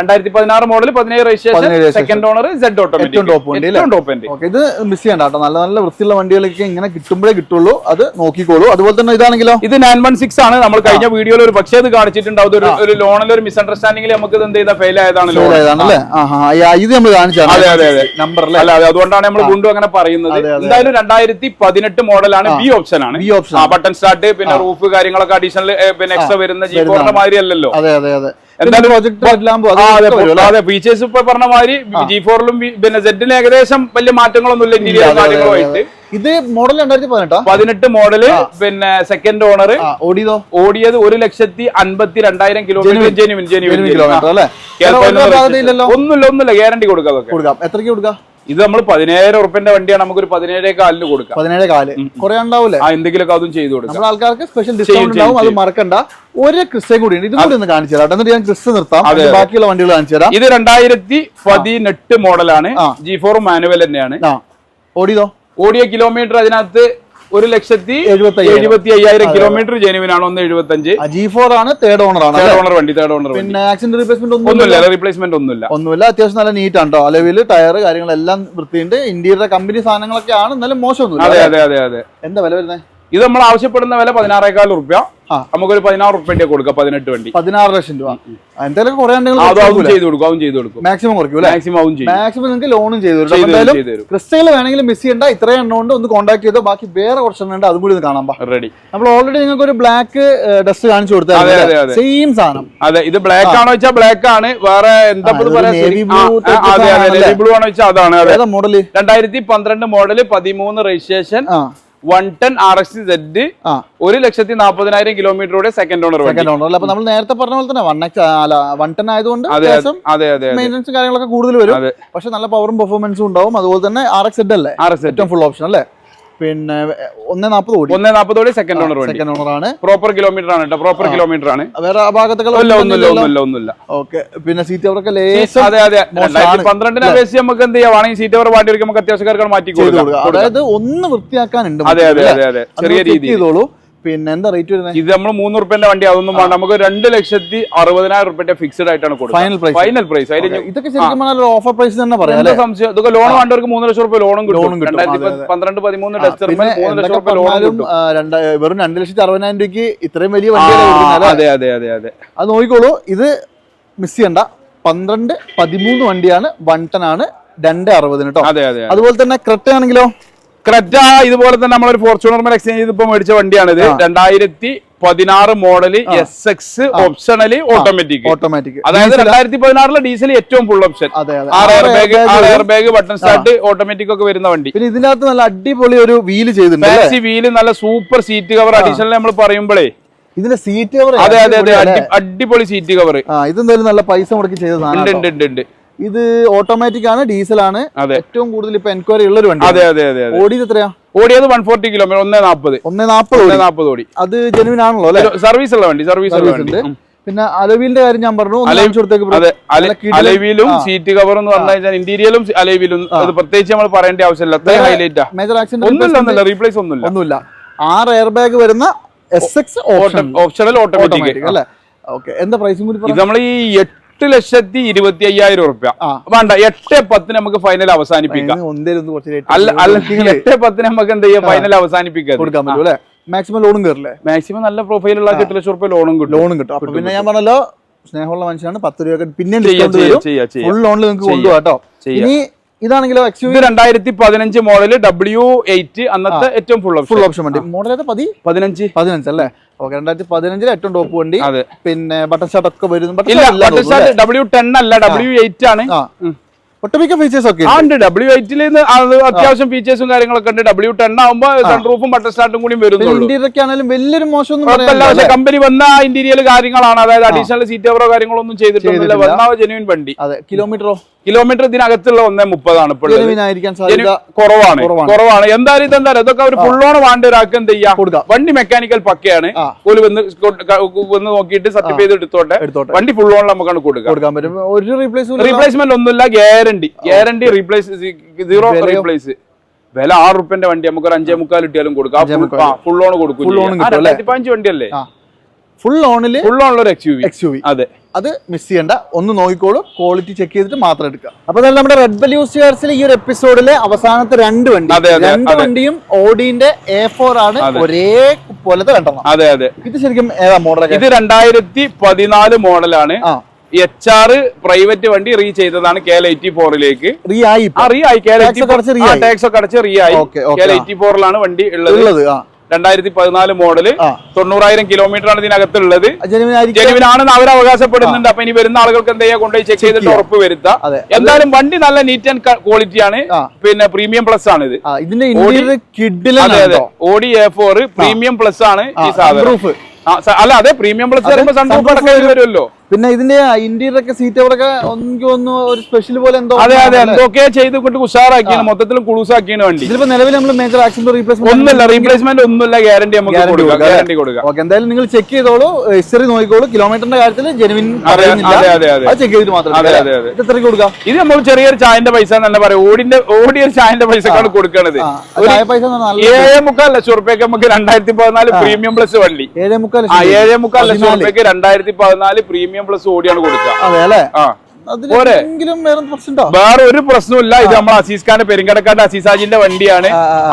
രണ്ടായിരത്തി പതിനാറ് മോഡൽ പതിനേഴ് registration second owner Z automatic ഇത് മിസ് ചെയ്യണ്ട കേട്ടോ. നല്ല നല്ല വൃത്തിയുള്ള വണ്ടികളൊക്കെ ഇങ്ങനെ കിട്ടുമ്പോഴേ കിട്ടുള്ളൂ. അത് നോക്കിക്കോളൂ. അതുപോലെ തന്നെ ഇതാണെങ്കിലോ? ഇത് നയൻ വൺ സിക്സ് ആണ്. നമ്മൾ കഴിഞ്ഞ വീഡിയോയിൽ ഒരു പക്ഷേ ഇത് കാണിച്ചിട്ടുണ്ടാവും. ഒരു ലോണിൽ ഒരു മിസ്അണ്ടർസ്റ്റാൻഡിംഗിൽ നമുക്ക് ഇത് എന്ത് ചെയ്താൽ ഫെയിൽ ആയതാണ് ഇത് നമ്മൾ. നമ്പർ അല്ല? അതെ അതുകൊണ്ടാണ് നമ്മൾ വീണ്ടും അങ്ങനെ പറയുന്നത്. എന്തായാലും രണ്ടായിരത്തി പതിനെട്ട് മോഡലാണ് ബി ഓപ്ഷൻ ആണ്. ബി ഓപ്ഷൻ ബട്ടൺ സ്റ്റാർട്ട് പിന്നെ റൂഫ് കാര്യങ്ങളൊക്കെ അഡീഷണൽ പിന്നെ എക്സ്ട്രാ വരുന്ന ജി ഫോറിന്റെ മാതിരി അല്ലല്ലോ. അതെ അതെ എന്തായാലും ഫീച്ചേഴ്സ് ഇപ്പൊ പറഞ്ഞ മാതിരി ജി ഫോറിലും പിന്നെ സെഡിന് ഏകദേശം വലിയ മാറ്റങ്ങളൊന്നും ഇല്ല ഇന്റീരിയർ കാര്യങ്ങളുമായിട്ട്. ഇത് മോഡൽ രണ്ടായിരത്തി പതിനെട്ടോ? പതിനെട്ട് മോഡൽ പിന്നെ സെക്കൻഡ് ഓണർ ഓടിയതോ? ഓടിയത് ഒരു ലക്ഷത്തി അൻപത്തി രണ്ടായിരം കിലോമീറ്റർ ജെനുവിൻ ജെനുവിൻ കിലോമീറ്റർ അല്ലേ? വേറെ ഒരു ഒന്നുമില്ല ഒന്നുമില്ല. ഗ്യാരണ്ടി കൊടുക്കാം കൊടുക്കാം. എത്രക്ക് കൊടുക്കാം? ഇത് നമ്മൾ പതിനേഴായിരം ഉറുപ്പിന്റെ വണ്ടിയാണ് നമുക്ക് ഒരു പതിനേഴേ കാലിന് കൊടുക്കാം. പതിനേഴ് കാൽ. കുറെ ഉണ്ടാവില്ലേ ആ എന്തെങ്കിലുമൊക്കെ അതും ചെയ്തു കൊടുക്കാം. നമ്മൾ ആൾക്കാർക്ക് സ്പെഷ്യൽ ഡിസ്കൗണ്ട് ഉണ്ടാവും അത് മറക്കണ്ട. ഒരു ക്രിസ്റ്റയും കൂടി ഉണ്ട്. ഇതും കൂടി ഒന്ന് കാണിച്ചു തരാം. എന്നിട്ട് ഞാൻ ക്രിസ് നിർത്താം. ബാക്കിയുള്ള വണ്ടികൾ കാണിച്ചു തരാം. ഇത് രണ്ടായിരത്തി പതിനെട്ട് മോഡലാണ്. ജി ഫോർ മാനുവൽ തന്നെയാണ്. ഓടിയോ ഓടിയതോ? ഓടിയ കിലോമീറ്റർ അതിനകത്ത് ഒരു ലക്ഷത്തി എഴുപത്തി അയ്യായിരം. കിലോമീറ്റർ ജെനുവിൻ ആണ് ഒന്ന് എഴുപത്തി അഞ്ച് ജി ഫോർ ആണ് തേർഡ് ഓണർ ആണ് തേർഡ് ഓണർ വണ്ടി തേർഡ് ഓണർ പിന്നെ ആക്സിഡന്റ് റീപ്ലേസ്മെന്റ് ഒന്നുമില്ല. റീപ്ലേസ്മെന്റ് ഒന്നുമില്ല. ഒന്നുമില്ല അത്യാവശ്യം നല്ല നീറ്റ് ആണ് കേട്ടോ അലവിൽ ടയർ കാര്യങ്ങളെല്ലാം വൃത്തിയുണ്ട്. ഇന്ത്യയുടെ കമ്പനി സാധനങ്ങളൊക്കെ ആണ് എന്നാലും മോശമൊന്നുമില്ല അതെ അതെ അതെ അതെ. എന്താ വില വരുന്നത് ഇത് നമ്മൾ ആവശ്യപ്പെടുന്ന വില പതിനാറേക്കാൽ റുപ്യ. നമുക്കൊരു പതിനാറ് റുപ്യന്റെ കൊടുക്കാം പതിനെട്ട് വണ്ടി. പതിനാറ് ലക്ഷം രൂപ. എന്തായാലും കുറെ അത് ചെയ്ത് കൊടുക്കും അതും ചെയ്ത് കൊടുക്കും. മാക്സിമം കുറയ്ക്കും മാക്സിമം അതും ചെയ്യും. മാക്സിമം നിങ്ങൾക്ക് ലോണും ചെയ്തു തരും ക്രിസ്റ്റയിൽ വേണമെങ്കിൽ മിസ് ചെയ്യണ്ട. ഇത്രയും എണ്ണം ഉണ്ട് ഒന്ന് കോൺടാക്ട് ചെയ്തോ. ബാക്കി വേറെ കുറച്ചെണ്ണം ഉണ്ട് അതും കൂടി പാ റെഡി നമ്മൾ ഓൾറെഡി നിങ്ങൾക്ക് ഒരു ബ്ലാക്ക് ഡസ്റ്റ് കാണിച്ചു കൊടുത്താൽ സെയിം സാധനം. അതെ ഇത് ബ്ലാക്ക് ആണോ വെച്ചാൽ ബ്ലാക്ക് ആണ് വേറെ എന്താ ബ്ലൂ ആണോ വെച്ചാൽ അതാണ് മോഡൽ രണ്ടായിരത്തി പന്ത്രണ്ട് മോഡൽ പതിമൂന്ന് registration one ten R X Z ഒരു ലക്ഷത്തി നാൽപ്പതിനായിരം കിലോമീറ്ററോടെ സെക്കൻഡ് ഓണർ സെക്കൻഡ് ഓണർ അപ്പൊ നമ്മൾ നേരത്തെ പറഞ്ഞ പോലെ തന്നെ വൺ എക്സ് വൺ ടെൻ ആയതുകൊണ്ട് അതെ കാര്യങ്ങളൊക്കെ കൂടുതൽ വരും. പക്ഷെ നല്ല പവറും പെർഫോമൻസും ഉണ്ടാവും. അതുപോലെ തന്നെ ആർ എക്സ് അല്ലേ? ആർ ഏറ്റവും ഫുൾ ഓപ്ഷൻ അല്ലേ? പിന്നെ ഒന്നേ നാൽപ്പത് ഓടി. ഒന്നേ നാൽപ്പതോടെ സെക്കൻഡ് ഓണർ സെക്കൻഡ് ഓണർ ആണ്. പ്രോപ്പർ കിലോമീറ്റർ ആണ് കേട്ടോ പ്രോപ്പർ കിലോമീറ്റർ ആണ്. വേറെ ഒന്നുമില്ല ഒന്നുമില്ല ഓക്കെ പിന്നെ സീറ്റ് അവർക്ക് അതെ അതെ. പന്ത്രണ്ടിനെ അപേക്ഷിച്ച് നമുക്ക് എന്ത് ചെയ്യാം? സീറ്റ് അവർ പാട്ടി നമുക്ക് അത്യാവശ്യക്കാർക്ക് മാറ്റി കൊടുക്കാം അതായത് ഒന്ന് വൃത്തിയാക്കാനുണ്ട് അതെ അതെ അതെ അതെ. ചെറിയ രീതി രീതിയിൽ. ചെയ്തോളൂ. പിന്നെ എന്താ റേറ്റ് വരുന്നത് ഇത് നമ്മൾ മൂന്ന് റുപ്യന്റെ വണ്ടി അതൊന്നും വേണ്ട. നമുക്ക് രണ്ട് ലക്ഷത്തി അറുപതിനായിരം റുപ്യന്റെ ഫിക്സ്ഡ് ആയിട്ടാണ് കൊടുക്കുന്നത് ഫൈനൽ പ്രൈസ് ഫൈനൽ പ്രൈസ് ഇതൊക്കെ ശരിക്കും ഓഫർ പ്രൈസ് തന്നെ പറയാം സംശയം? ഇതൊക്കെ ലോൺ വേണ്ടവർക്ക് മൂന്ന് ലക്ഷം റുപ്യ ലോണും കിട്ടും. രണ്ടായിരത്തി. പന്ത്രണ്ട് പതിമൂന്ന് ടെസ്റ്റർ മൂന്ന് ലക്ഷം രൂപ റുപ്യ കിട്ടും. രണ്ട് വെറും രണ്ട് ലക്ഷത്തി അറുപതിനായിരം രൂപയ്ക്ക് ഇത്രയും വലിയ വണ്ടി? അതെ അതെ അതെ അതെ. അത് നോക്കിക്കോളൂ. ഇത് മിസ് ചെയ്യണ്ട. പന്ത്രണ്ട് പതിമൂന്ന് വണ്ടിയാണ് വൺ ടൺ ആണ് രണ്ട് അറുപതിന് കേട്ടോ അതെ അതെ അതുപോലെ തന്നെ ക്രെറ്റ് ആണെങ്കിലോ ക്രെറ്റ ഇതുപോലെ തന്നെ നമ്മളൊരു ഫോർച്യൂണർ എക്സ്ചേഞ്ച് ചെയ്ത് ഇപ്പൊ മേടിച്ച വണ്ടിയാണിത്. രണ്ടായിരത്തി പതിനാറ് model S X optional automatic automatic അതായത് രണ്ടായിരത്തി പതിനാറിലെ ഡീസൽ ഏറ്റവും ഫുൾ ഓപ്ഷൻ ആറ് എയർ ബാഗ് airbag ആറ് air bag button start automatic ഒക്കെ വരുന്ന വണ്ടി. പിന്നെ ഇതിനകത്ത് നല്ല അടിപൊളി ഒരു വീൽ ചെയ്തിട്ടുണ്ട് വീൽ നല്ല സൂപ്പർ സീറ്റ് കവർ അഡീഷണൽ നമ്മൾ പറയുമ്പോഴേ ഇതിന്റെ സീറ്റ് കവർ അതെ അതെ അതെ. അടിപൊളി സീറ്റ് കവർ ഇത് ഇതെന്തായാലും നല്ല പൈസ മുടക്കി ചെയ്ത സാധനം ഉണ്ട് ഉണ്ട് ഉണ്ട്. ഇത് ഓട്ടോമാറ്റിക് ആണ് ഡീസൽ ആണ്. ഏറ്റവും കൂടുതൽ ഇപ്പൊ എൻക്വയറി ഉള്ള ഒരു വണ്ടി അതെ അതെ അതെ. ഓടിയത് എത്രയാ? ഓടിയത് വൺ ഫോർട്ടി കിലോമീറ്റർ ഒന്നേ നാൽപ്പത് ഒന്നേ നാപ്പത് ഒന്നേ ഓടി നാൽപ്പത് ഓടി. അത് ജെനുവിൻ ആണല്ലോ അല്ലെ? സർവീസ് ഉള്ള വണ്ടി സർവീസ് ഉള്ള വണ്ടി. പിന്നെ അലവിലിന്റെ കാര്യം ഞാൻ പറഞ്ഞു അലവിലും സീറ്റ് കവർ എന്ന് പറഞ്ഞു കഴിഞ്ഞാൽ ഇന്റീരിയലും അലവിലും അത് പ്രത്യേകിച്ച് നമ്മൾ പറയേണ്ട ആവശ്യമില്ല. അത്രയും ഹൈലൈറ്റാ മേജർ ആക്സിഡന്റ് ഒന്നുമില്ല റീപ്ലേസ് ഒന്നുമില്ല ഒന്നുമില്ല. ആറ് എയർ ബാഗ് വരുന്ന S X optional automatic automatic അല്ലെ? ഓക്കെ എന്താ പ്രൈസും കൂടി ഇത് നമ്മൾ ഈ എട്ട് ലക്ഷത്തി ഇരുപത്തി അയ്യായിരം ഉറുപ്യ ആ. വേണ്ട എട്ട് പത്തിന് നമുക്ക് ഫൈനൽ അവസാനിപ്പിക്കാം. ഒന്നേലും ഒന്ന് കുറച്ച് rate അല്ല അല്ല നിങ്ങൾ എട്ട് പത്തിന് നമുക്ക് എന്ത് ചെയ്യാം? ഫൈനൽ അവസാനിപ്പിക്കാം. കൊടുക്കാൻ മാക്സിമം ലോണും കയറില്ലേ മാക്സിമം നല്ല പ്രൊഫൈലുള്ള എട്ട് ലക്ഷം റുപ്യ ലോണും കിട്ടും. ലോണും കിട്ടും. പിന്നെ ഞാൻ പറഞ്ഞല്ലോ സ്നേഹമുള്ള മനുഷ്യനാണ് പത്ത് രൂപ പിന്നെ ഫുൾ ലോണിൽ നിങ്ങൾക്ക് കൊണ്ടുപോകാം കേട്ടോ. ഇനി ഇതാണെങ്കിലോ എക്സ് ഇത് രണ്ടായിരത്തി പതിനഞ്ച് മോഡൽ ഡബ്ല്യു എയ്റ്റ് അന്നത്തെ ഏറ്റവും ഫുൾ ഫുൾ ഓപ്ഷൻ ഓപ്ഷൻ വണ്ടി. മോഡൽ പതി? പതിനഞ്ച്. പതിനഞ്ച് അല്ലേ? ഓക്കെ രണ്ടായിരത്തി പതിനഞ്ചിൽ ഏറ്റവും ടോപ്പ് വണ്ടി. പിന്നെ ബട്ടൺ ഷർട്ട് ഒക്കെ വരുന്നു. ബട്ടൺ ഷർട്ട് അല്ലേ? ഡബ്ല്യു ടെൻ അല്ല? ഡബ്ല്യു എയ്റ്റ് ആണ്. ആ. ഒട്ടുമിക്ക ഫീച്ചേഴ്സ് ഒക്കെ ആ ഉണ്ട്. ഉണ്ട് ഡബ്ല്യു എയ്റ്റിൽ അത് അത്യാവശ്യം ഫീച്ചേഴ്സും കാര്യങ്ങളൊക്കെ ഉണ്ട്. ഡബ്ല്യു ടെൻ ആകുമ്പോൾ സൺറൂഫും ബട്ടർ സ്റ്റാർട്ടും കൂടി വരുന്നുള്ളൂ. ഇന്റീരിയർ ആണെങ്കിലും വലിയൊരു മോശമൊന്നും പക്ഷെ? കമ്പനി വന്ന ഇന്റീരിയൽ കാര്യങ്ങളാണ്. അതായത് അഡീഷണൽ സീറ്റ് കവറോ കാര്യങ്ങളൊന്നും ഒന്നും ചെയ്തിട്ടില്ല. വന്ന ജെനുവിൻ വണ്ടി. അതെ കിലോമീറ്ററോ കിലോമീറ്റർ ഇതിനകത്തുള്ള ഒന്നേ മുപ്പതാണ് ഇപ്പോൾ കുറവാണ്. കുറവാണ്. എന്തായാലും ഇതെന്തായാലും ഇതൊക്കെ ഒരു ഓൺ വേണ്ട ഒരാൾക്ക് എന്ത് ചെയ്യാം? കൊടുക്കാം. വണ്ടി മെക്കാനിക്കൽ പക്കയാണ്. ഒരു വന്ന് വന്ന് നോക്കിയിട്ട് സർട്ടിഫൈ ചെയ്ത് എടുത്തോട്ടെ. വണ്ടി ഫുൾ ഓൺ നമുക്കാണ് പറ്റും. ഒരു റീപ്ലേസ് റീപ്ലേസ്മെന്റ് ഒന്നുമില്ല. Guarantee guarantee replace zero? Replace വില ആറ് റുപ്യന്റെ വണ്ടി നമുക്ക് ഒരു അഞ്ചേ മുക്കാൽ കിട്ടിയാലും കൊടുക്കാം. ഫുള്ളോണ് ഫുൾ കൊടുക്കും? രണ്ടായിരത്തി പതിനഞ്ച് വണ്ടിയല്ലേ? ഫുൾ ഓണിൽ ഫുൾ ഉള്ള ഒരു X U V X U V അതെ. അത് മിസ് ചെയ്യണ്ട. ഒന്ന് നോക്കിക്കോളൂ. ക്വാളിറ്റി ചെക്ക് ചെയ്തിട്ട് മാത്രം എടുക്കുക. അപ്പൊ തന്നെ നമ്മുടെ റെഡ് ബലൂസ് ഈ ഒരു എപ്പിസോഡിലെ അവസാനത്തെ രണ്ട് വണ്ടി. അതെ, അതെ, രണ്ട് വണ്ടിയും ഓഡിന്റെ എ ഫോർ ആണ് ഒരേ പോലത്തെ രണ്ടെണ്ണം. അതെ അതെ. ഇത് ശരിക്കും ഏതാ മോഡൽ ഇത് രണ്ടായിരത്തി പതിനാല് മോഡലാണ് എച്ച് ആർ പ്രൈവറ്റ് വണ്ടി റീ ചെയ്തതാണ് കെ എൽ എയ്റ്റി ഫോറിലേക്ക് റീ ആയി. റീ ആയി. ടാക്സ് ഒക്കെ അടച്ച് റീ ആയി. K L. എയ്റ്റി ഫോറിലാണ് വണ്ടി ഉള്ളത്. രണ്ടായിരത്തി പതിനാല് മോഡൽ തൊണ്ണൂറായിരം കിലോമീറ്റർ ആണ് ഇതിനകത്തുള്ളത് ജെനുവിനാണെന്ന് അവർ അവകാശപ്പെടുന്നുണ്ട് അപ്പൊ ഇനി വരുന്ന ആളുകൾക്ക് എന്ത് ചെയ്യാ കൊണ്ടുപോയി ചെക്ക് ചെയ്തിട്ട് ഉറപ്പ് വരുത്താം. എന്തായാലും വണ്ടി നല്ല നീറ്റ് ആൻഡ് ക്വാളിറ്റി ആണ്. പിന്നെ പ്രീമിയം പ്ലസ് ആണ് ഇത്. ഇതിന്റെ Audi A four premium plus ആണ്? ഈ സാധനം. അല്ല അതെ പ്രീമിയം പ്ലസ് വരുമ്പോ സൺറൂഫ് അടക്കം വരുമല്ലോ. പിന്നെ ഇതിന്റെ ഇന്റീരിയർ ഒക്കെ സീറ്റ് ഒക്കെ എനിക്ക് ഒന്ന് ഒരു സ്പെഷ്യൽ പോലെ എന്തോ അതെ അതെ എന്തൊക്കെ ചെയ്ത് കൊണ്ട് ഉഷാറാക്കിയാണ് മൊത്തത്തിൽ കുളൂസാക്കിയാണ് വണ്ടി. ഇതിപ്പോ നിലവിൽ നമ്മൾ മേജർ ആക്സിഡന്റ് റീപ്ലേസ്മെന്റ് ഒന്നുമില്ല റീപ്ലേസ്മെന്റ് ഒന്നുമില്ല ഗ്യാരണ്ടി നമുക്ക് കൊടുക്കാം ഗ്യാരണ്ടി കൊടുക്കാം. ഓക്കെ എന്തായാലും നിങ്ങൾ ചെക്ക് ചെയ്തോളൂ. ഹിസ്റ്ററി നോക്കിക്കോളൂ. കിലോമീറ്ററിന്റെ കാര്യത്തിൽ ജെനുവിൻ അതെ, ചെക്ക് ചെയ്തിട്ട് മാത്രം എത്രയ്ക്ക് കൊടുക്കാം? ഇത് നമ്മൾ ചെറിയൊരു ചായന്റെ പൈസ തന്നെ പറയാം. ഓടിന്റെ ഓടിയ ചായന്റെ പൈസക്കാണ് കൊടുക്കണത്. ഏഴേ മുക്കാൽ ലക്ഷം റുപ്യക്ക് നമുക്ക് രണ്ടായിരത്തി പതിനാല് പ്രീമിയം പ്ലസ് വണ്ടി. ഏഴേ മുക്കാൽ ഏഴേ മുക്കാൽ ലക്ഷം. ഉറുപ്പ്യക്ക് രണ്ടായിരത്തി പതിനാല് പ്രീമിയം പ്ലസ് ഓടിയാണ് കൊടുക്കുക. അതെ അല്ലേ? ആ? വേറെ ഒരു പ്രശ്നമില്ല ഇത് നമ്മൾ അസീസ് ഖാന്റെ പെരുങ്കടക്കാട്ട് അസീസാജിന്റെ വണ്ടിയാണ്.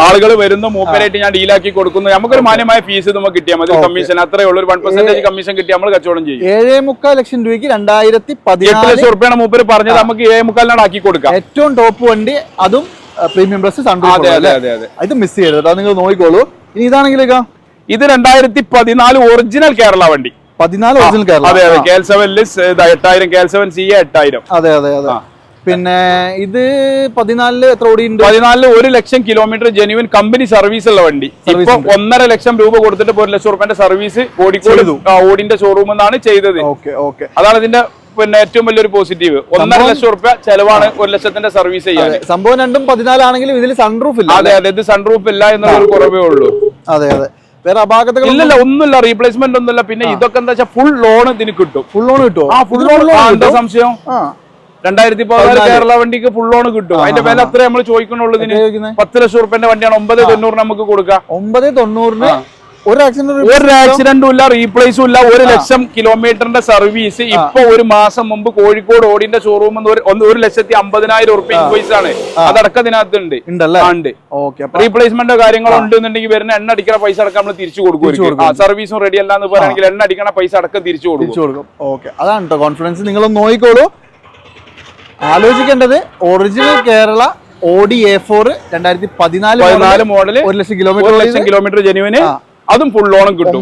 ആളുകൾ വരുന്ന മൂപ്പരായിട്ട് ഞാൻ ഡീലാക്കി കൊടുക്കുന്നു. നമുക്കൊരു മാന്യമായ ഫീസ് നമുക്ക് കിട്ടിയാൽ മതി. കമ്മീഷൻ അത്രേ ഉള്ളൂ. ഒരു വൺ പെർസെന്റേജ് കമ്മീഷൻ കിട്ടി നമ്മൾ കച്ചവടം ചെയ്യും. ഏഴേ മുക്കാൽ ലക്ഷം രൂപയ്ക്ക് രണ്ടായിരത്തി എട്ട് ലക്ഷം റുപ്യാണ് മൂപ്പര് പറഞ്ഞത്. നമുക്ക് ഏഴേ മുക്കാലിനാണ് ആക്കി കൊടുക്കാം ഏറ്റവും ടോപ്പ് വണ്ടി അതും പ്രീമിയം പ്ലസ് ഇത് മിസ് ചെയ്യരുത് നിങ്ങൾ നോക്കിക്കോളൂ. ഇനി ഇതാണെങ്കിലും ഇത്. രണ്ടായിരത്തി പതിനാല് ഒറിജിനൽ കേരള വണ്ടി. പതിനാല് ഒറിജിനൽ കേരള. അതെ അതെ. ആ, കെ എൽ സെവനിൽ എട്ടായിരം K L seven C A എട്ടായിരം. അതെ അതെ അതെ. ആ. പിന്നെ ഇത് പതിനാലിൽ എത്ര ഓടിയുണ്ട് പതിനാലിൽ ഒരു lakh kilometre genuine company service ഉള്ള വണ്ടി. ഇപ്പൊ. ഒന്നര ലക്ഷം രൂപ കൊടുത്തിട്ട് ഒരു ലക്ഷം റുപ്യന്റെ സർവീസ് കോഴിക്കോട് ഓടിന്റെ ഷോറൂം എന്നാണ് ചെയ്തത്. അതാണ് ഇതിന്റെ പിന്നെ ഏറ്റവും വലിയൊരു പോസിറ്റീവ് ഒന്നര ലക്ഷം റുപ്യ ചെലവാണ് ഒരു ലക്ഷത്തിന്റെ സർവീസ് ചെയ്യാൻ. സംഭവം രണ്ടും പതിനാലാണെങ്കിലും ഇതിൽ സൺറൂഫ് ഇല്ല അതെ അതെ ഇത് സൺറൂഫ് ഇല്ല എന്നുള്ള കുറവേ ഉള്ളൂ. അതെ അതെ. വേറെ അപാകതകൾ ഇല്ലല്ല ഒന്നുമില്ല റീപ്ലേസ്മെന്റ് ഒന്നുമില്ല. പിന്നെ ഇതൊക്കെ എന്താ വെച്ചാൽ ഫുൾ ലോൺ ഇതിന് കിട്ടും. ഫുൾ ലോൺ കിട്ടും ആ ഫുൾ ലോൺ എന്താ സംശയം? രണ്ടായിരത്തി പതിനാല്. കേരള വണ്ടിക്ക് ഫുൾ ലോൺ കിട്ടും. അതിന്റെ വില അത്രേ നമ്മൾ ചോദിക്കണുള്ളൂ ഇതിന്? പത്ത് ലക്ഷം റുപ്യന്റെ വണ്ടിയാണ് ഒമ്പത് തൊണ്ണൂറിന് നമുക്ക് കൊടുക്കാം. ഒമ്പത് തൊണ്ണൂറിന് ഒരു ആക്സിഡന്റ് ഇല്ല റീപ്ലേസും ഇല്ല. ഒരു ലക്ഷം കിലോമീറ്ററിന്റെ സർവീസ് ഇപ്പൊ ഒരു മാസം മുമ്പ് കോഴിക്കോട് ഓടിന്റെ ഷോറൂം ഒരു ലക്ഷത്തി അമ്പതിനായിരം റുപ്യ ഇൻവോയ്സ് ആണ്. അതടക്കം ഇതിനകത്തുണ്ട് ഉണ്ട്. റീപ്ലേസ്മെന്റോ കാര്യങ്ങളോ ഉണ്ടെന്നുണ്ടെങ്കിൽ വരുന്ന എണ്ണ അടിക്കണ പൈസ അടക്കം നമ്മൾ തിരിച്ചു കൊടുക്കും സർവീസും റെഡി അല്ല എന്ന് പറയുകയാണെങ്കിൽ എണ്ണ അടിക്കണ പൈസ അടക്കം തിരിച്ചു കൊടുക്കും. ഓക്കെ. അതാണ് കേട്ടോ കോൺഫിഡൻസ് നിങ്ങൾ നോക്കിക്കോളൂ. ആലോചിക്കേണ്ടത് original Kerala Audi A four രണ്ടായിരത്തി പതിനാല് മോഡൽ ഒരു ലക്ഷം കിലോമീറ്റർ ലക്ഷം കിലോമീറ്റർ ജനുവിന് അതും ഫുൾ ലോണും കിട്ടും.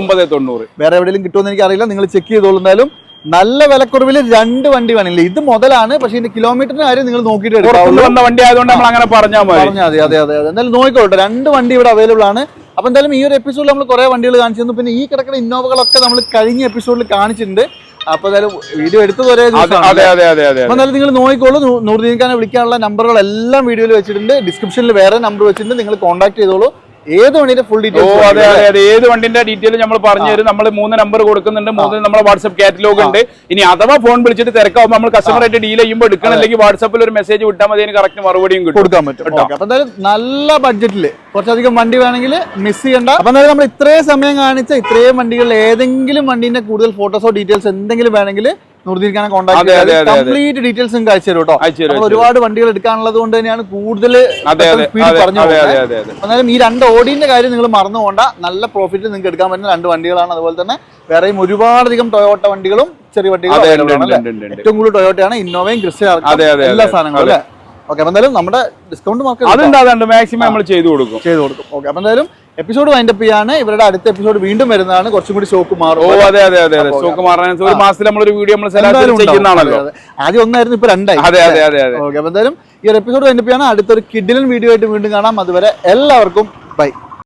ഒമ്പത് തൊണ്ണൂറ്. വേറെ എവിടെയെങ്കിലും കിട്ടുമെന്ന് എനിക്ക് അറിയില്ല നിങ്ങൾ ചെക്ക് ചെയ്തോളൂ എന്തായാലും നല്ല വിലക്കുറവിൽ രണ്ട് വണ്ടി വേണില്ല? ഇത് മുതലാണ് പക്ഷെ ഇതിന്റെ കിലോമീറ്ററിന് കാര്യം നിങ്ങൾ നോക്കിയിട്ട് വന്ന വണ്ടി ആയതുകൊണ്ട് നമ്മൾ അങ്ങനെ പറഞ്ഞാൽ മതി. അതെ അതെ അതെ. എന്തായാലും നോക്കിക്കോട്ടെ. രണ്ട് വണ്ടി ഇവിടെ അവൈലബിൾ ആണ്. അപ്പൊ എന്തായാലും ഈ ഒരു എപ്പിസോഡിൽ നമ്മൾ കുറെ വണ്ടികൾ കാണിച്ചു തന്നു പിന്നെ ഈ കിടക്കുന്ന ഇന്നോവകളൊക്കെ നമ്മൾ കഴിഞ്ഞ എപ്പിസോഡിൽ കാണിച്ചിട്ടുണ്ട്. അപ്പൊ എന്തായാലും വീഡിയോ എടുത്തത് ഒരേ എന്തായാലും നിങ്ങൾ നോക്കിക്കോളൂ. നൂറുദ്ദീൻ ഖാനെ വിളിക്കാനുള്ള നമ്പറുകൾ എല്ലാം വീഡിയോയിൽ വെച്ചിട്ടുണ്ട്. ഡിസ്ക്രിപ്ഷനിൽ വേറെ നമ്പർ വെച്ചിട്ടുണ്ട്. നിങ്ങൾ കോൺടാക്ട് ചെയ്തോളൂ. ഏത് വണ്ടിന്റെ ഫുൾ ഓ ഡീറ്റെയിൽസ് അതെ അതെ അതെ. ഏത് വണ്ടിന്റെ ഡീറ്റെയിൽ നമ്മൾ പറഞ്ഞു തരും. നമ്മൾ മൂന്ന് നമ്പർ കൊടുക്കുന്നുണ്ട് മൂന്ന് നമ്മുടെ വാട്സ്ആപ്പ് കാറ്റലോഗ് ഉണ്ട്. ഇനി അഥവാ ഫോൺ വിളിച്ചിട്ട് തിരക്കാവുമ്പോൾ നമ്മൾ കസ്റ്റമർ ആയിട്ട് ഡീൽ ചെയ്യുമ്പോൾ എടുക്കണമെങ്കിൽ വാട്സ്ആപ്പിൽ ഒരു മെസ്സേജ് വിട്ടാൽ മതി അതിന് കറക്റ്റ് മറുപടിയും കൊടുക്കാൻ പറ്റും. ഓക്കെ അപ്പൊ എന്തായാലും നല്ല ബഡ്ജറ്റിൽ കുറച്ചധികം വണ്ടി വേണമെങ്കിൽ മിസ് ചെയ്യണ്ട. അപ്പൊ എന്തായാലും നമ്മൾ ഇത്രയും സമയം കാണിച്ച ഇത്രയും വണ്ടികളിൽ ഏതെങ്കിലും വണ്ടിന്റെ കൂടുതൽ ഫോട്ടോസോ ഡീറ്റെയിൽസ് എന്തെങ്കിലും വേണമെങ്കിൽ നൂറുദ്ദീൻ ഖാനെ കോൺടാക്ട്. കംപ്ലീറ്റ് ഡീറ്റെയിൽസ് നിങ്ങൾക്ക് അയച്ചു തരും കേട്ടോ. ഒരുപാട് വണ്ടികൾ എടുക്കാനുള്ളത് കൊണ്ട് തന്നെയാണ് കൂടുതൽ പറഞ്ഞു എന്നാലും ഈ രണ്ട് ഓടിന്റെ കാര്യം നിങ്ങൾ മറന്നു പോകണ്ട നല്ല പ്രോഫിറ്റ് നിങ്ങൾക്ക് എടുക്കാൻ പറ്റുന്ന രണ്ട് വണ്ടികളാണ്. അതുപോലെ തന്നെ വേറെയും ഒരുപാടധികം ടൊയോട്ട വണ്ടികളും ചെറിയ വണ്ടികളും. ഏറ്റവും കൂടുതൽ ടൊയോട്ടയാണ് ഇന്നോവയും ക്രിസ്റ്റ എല്ലാ സാധനങ്ങളും അല്ലേ? ഓക്കെ അപ്പൊ എന്തായാലും നമ്മുടെ ഡിസ്കൗണ്ട് മാർക്ക് അതുണ്ട് അതുണ്ട്. മാക്സിമം നമ്മൾ ചെയ്തു കൊടുക്കും. ചെയ്തു കൊടുക്കും. ഓക്കെ അപ്പൊ എന്തായാലും എപ്പിസോഡ് വൈൻഡപ്പ് ചെയ്യാണ്. ഇവരുടെ അടുത്ത എപ്പിസോഡ് വീണ്ടും വരുന്നതാണ്. കുറച്ചും കൂടി ഷോക്ക് ഓ മാറും അതെ അതെ അതെ അതെ. ഷോക്ക് മാറാൻ ഒരു മാസത്തിൽ നമ്മളൊരു വീഡിയോ നമ്മൾ ചെയ്യുന്നതാണല്ലോ. ആദ്യം ഒന്നായിരുന്നു ഇപ്പൊ രണ്ടായി. അതെ അതെ അതെ അതെ. ഓക്കെ അപ്പൊ എന്തായാലും ഈ ഒരു എപ്പിസോഡ് വൈൻഡപ്പ് ചെയ്യാണ്. അടുത്തൊരു കിഡിലൻ വീഡിയോ ആയിട്ട് വീണ്ടും കാണാം. അതുവരെ എല്ലാവർക്കും ബൈ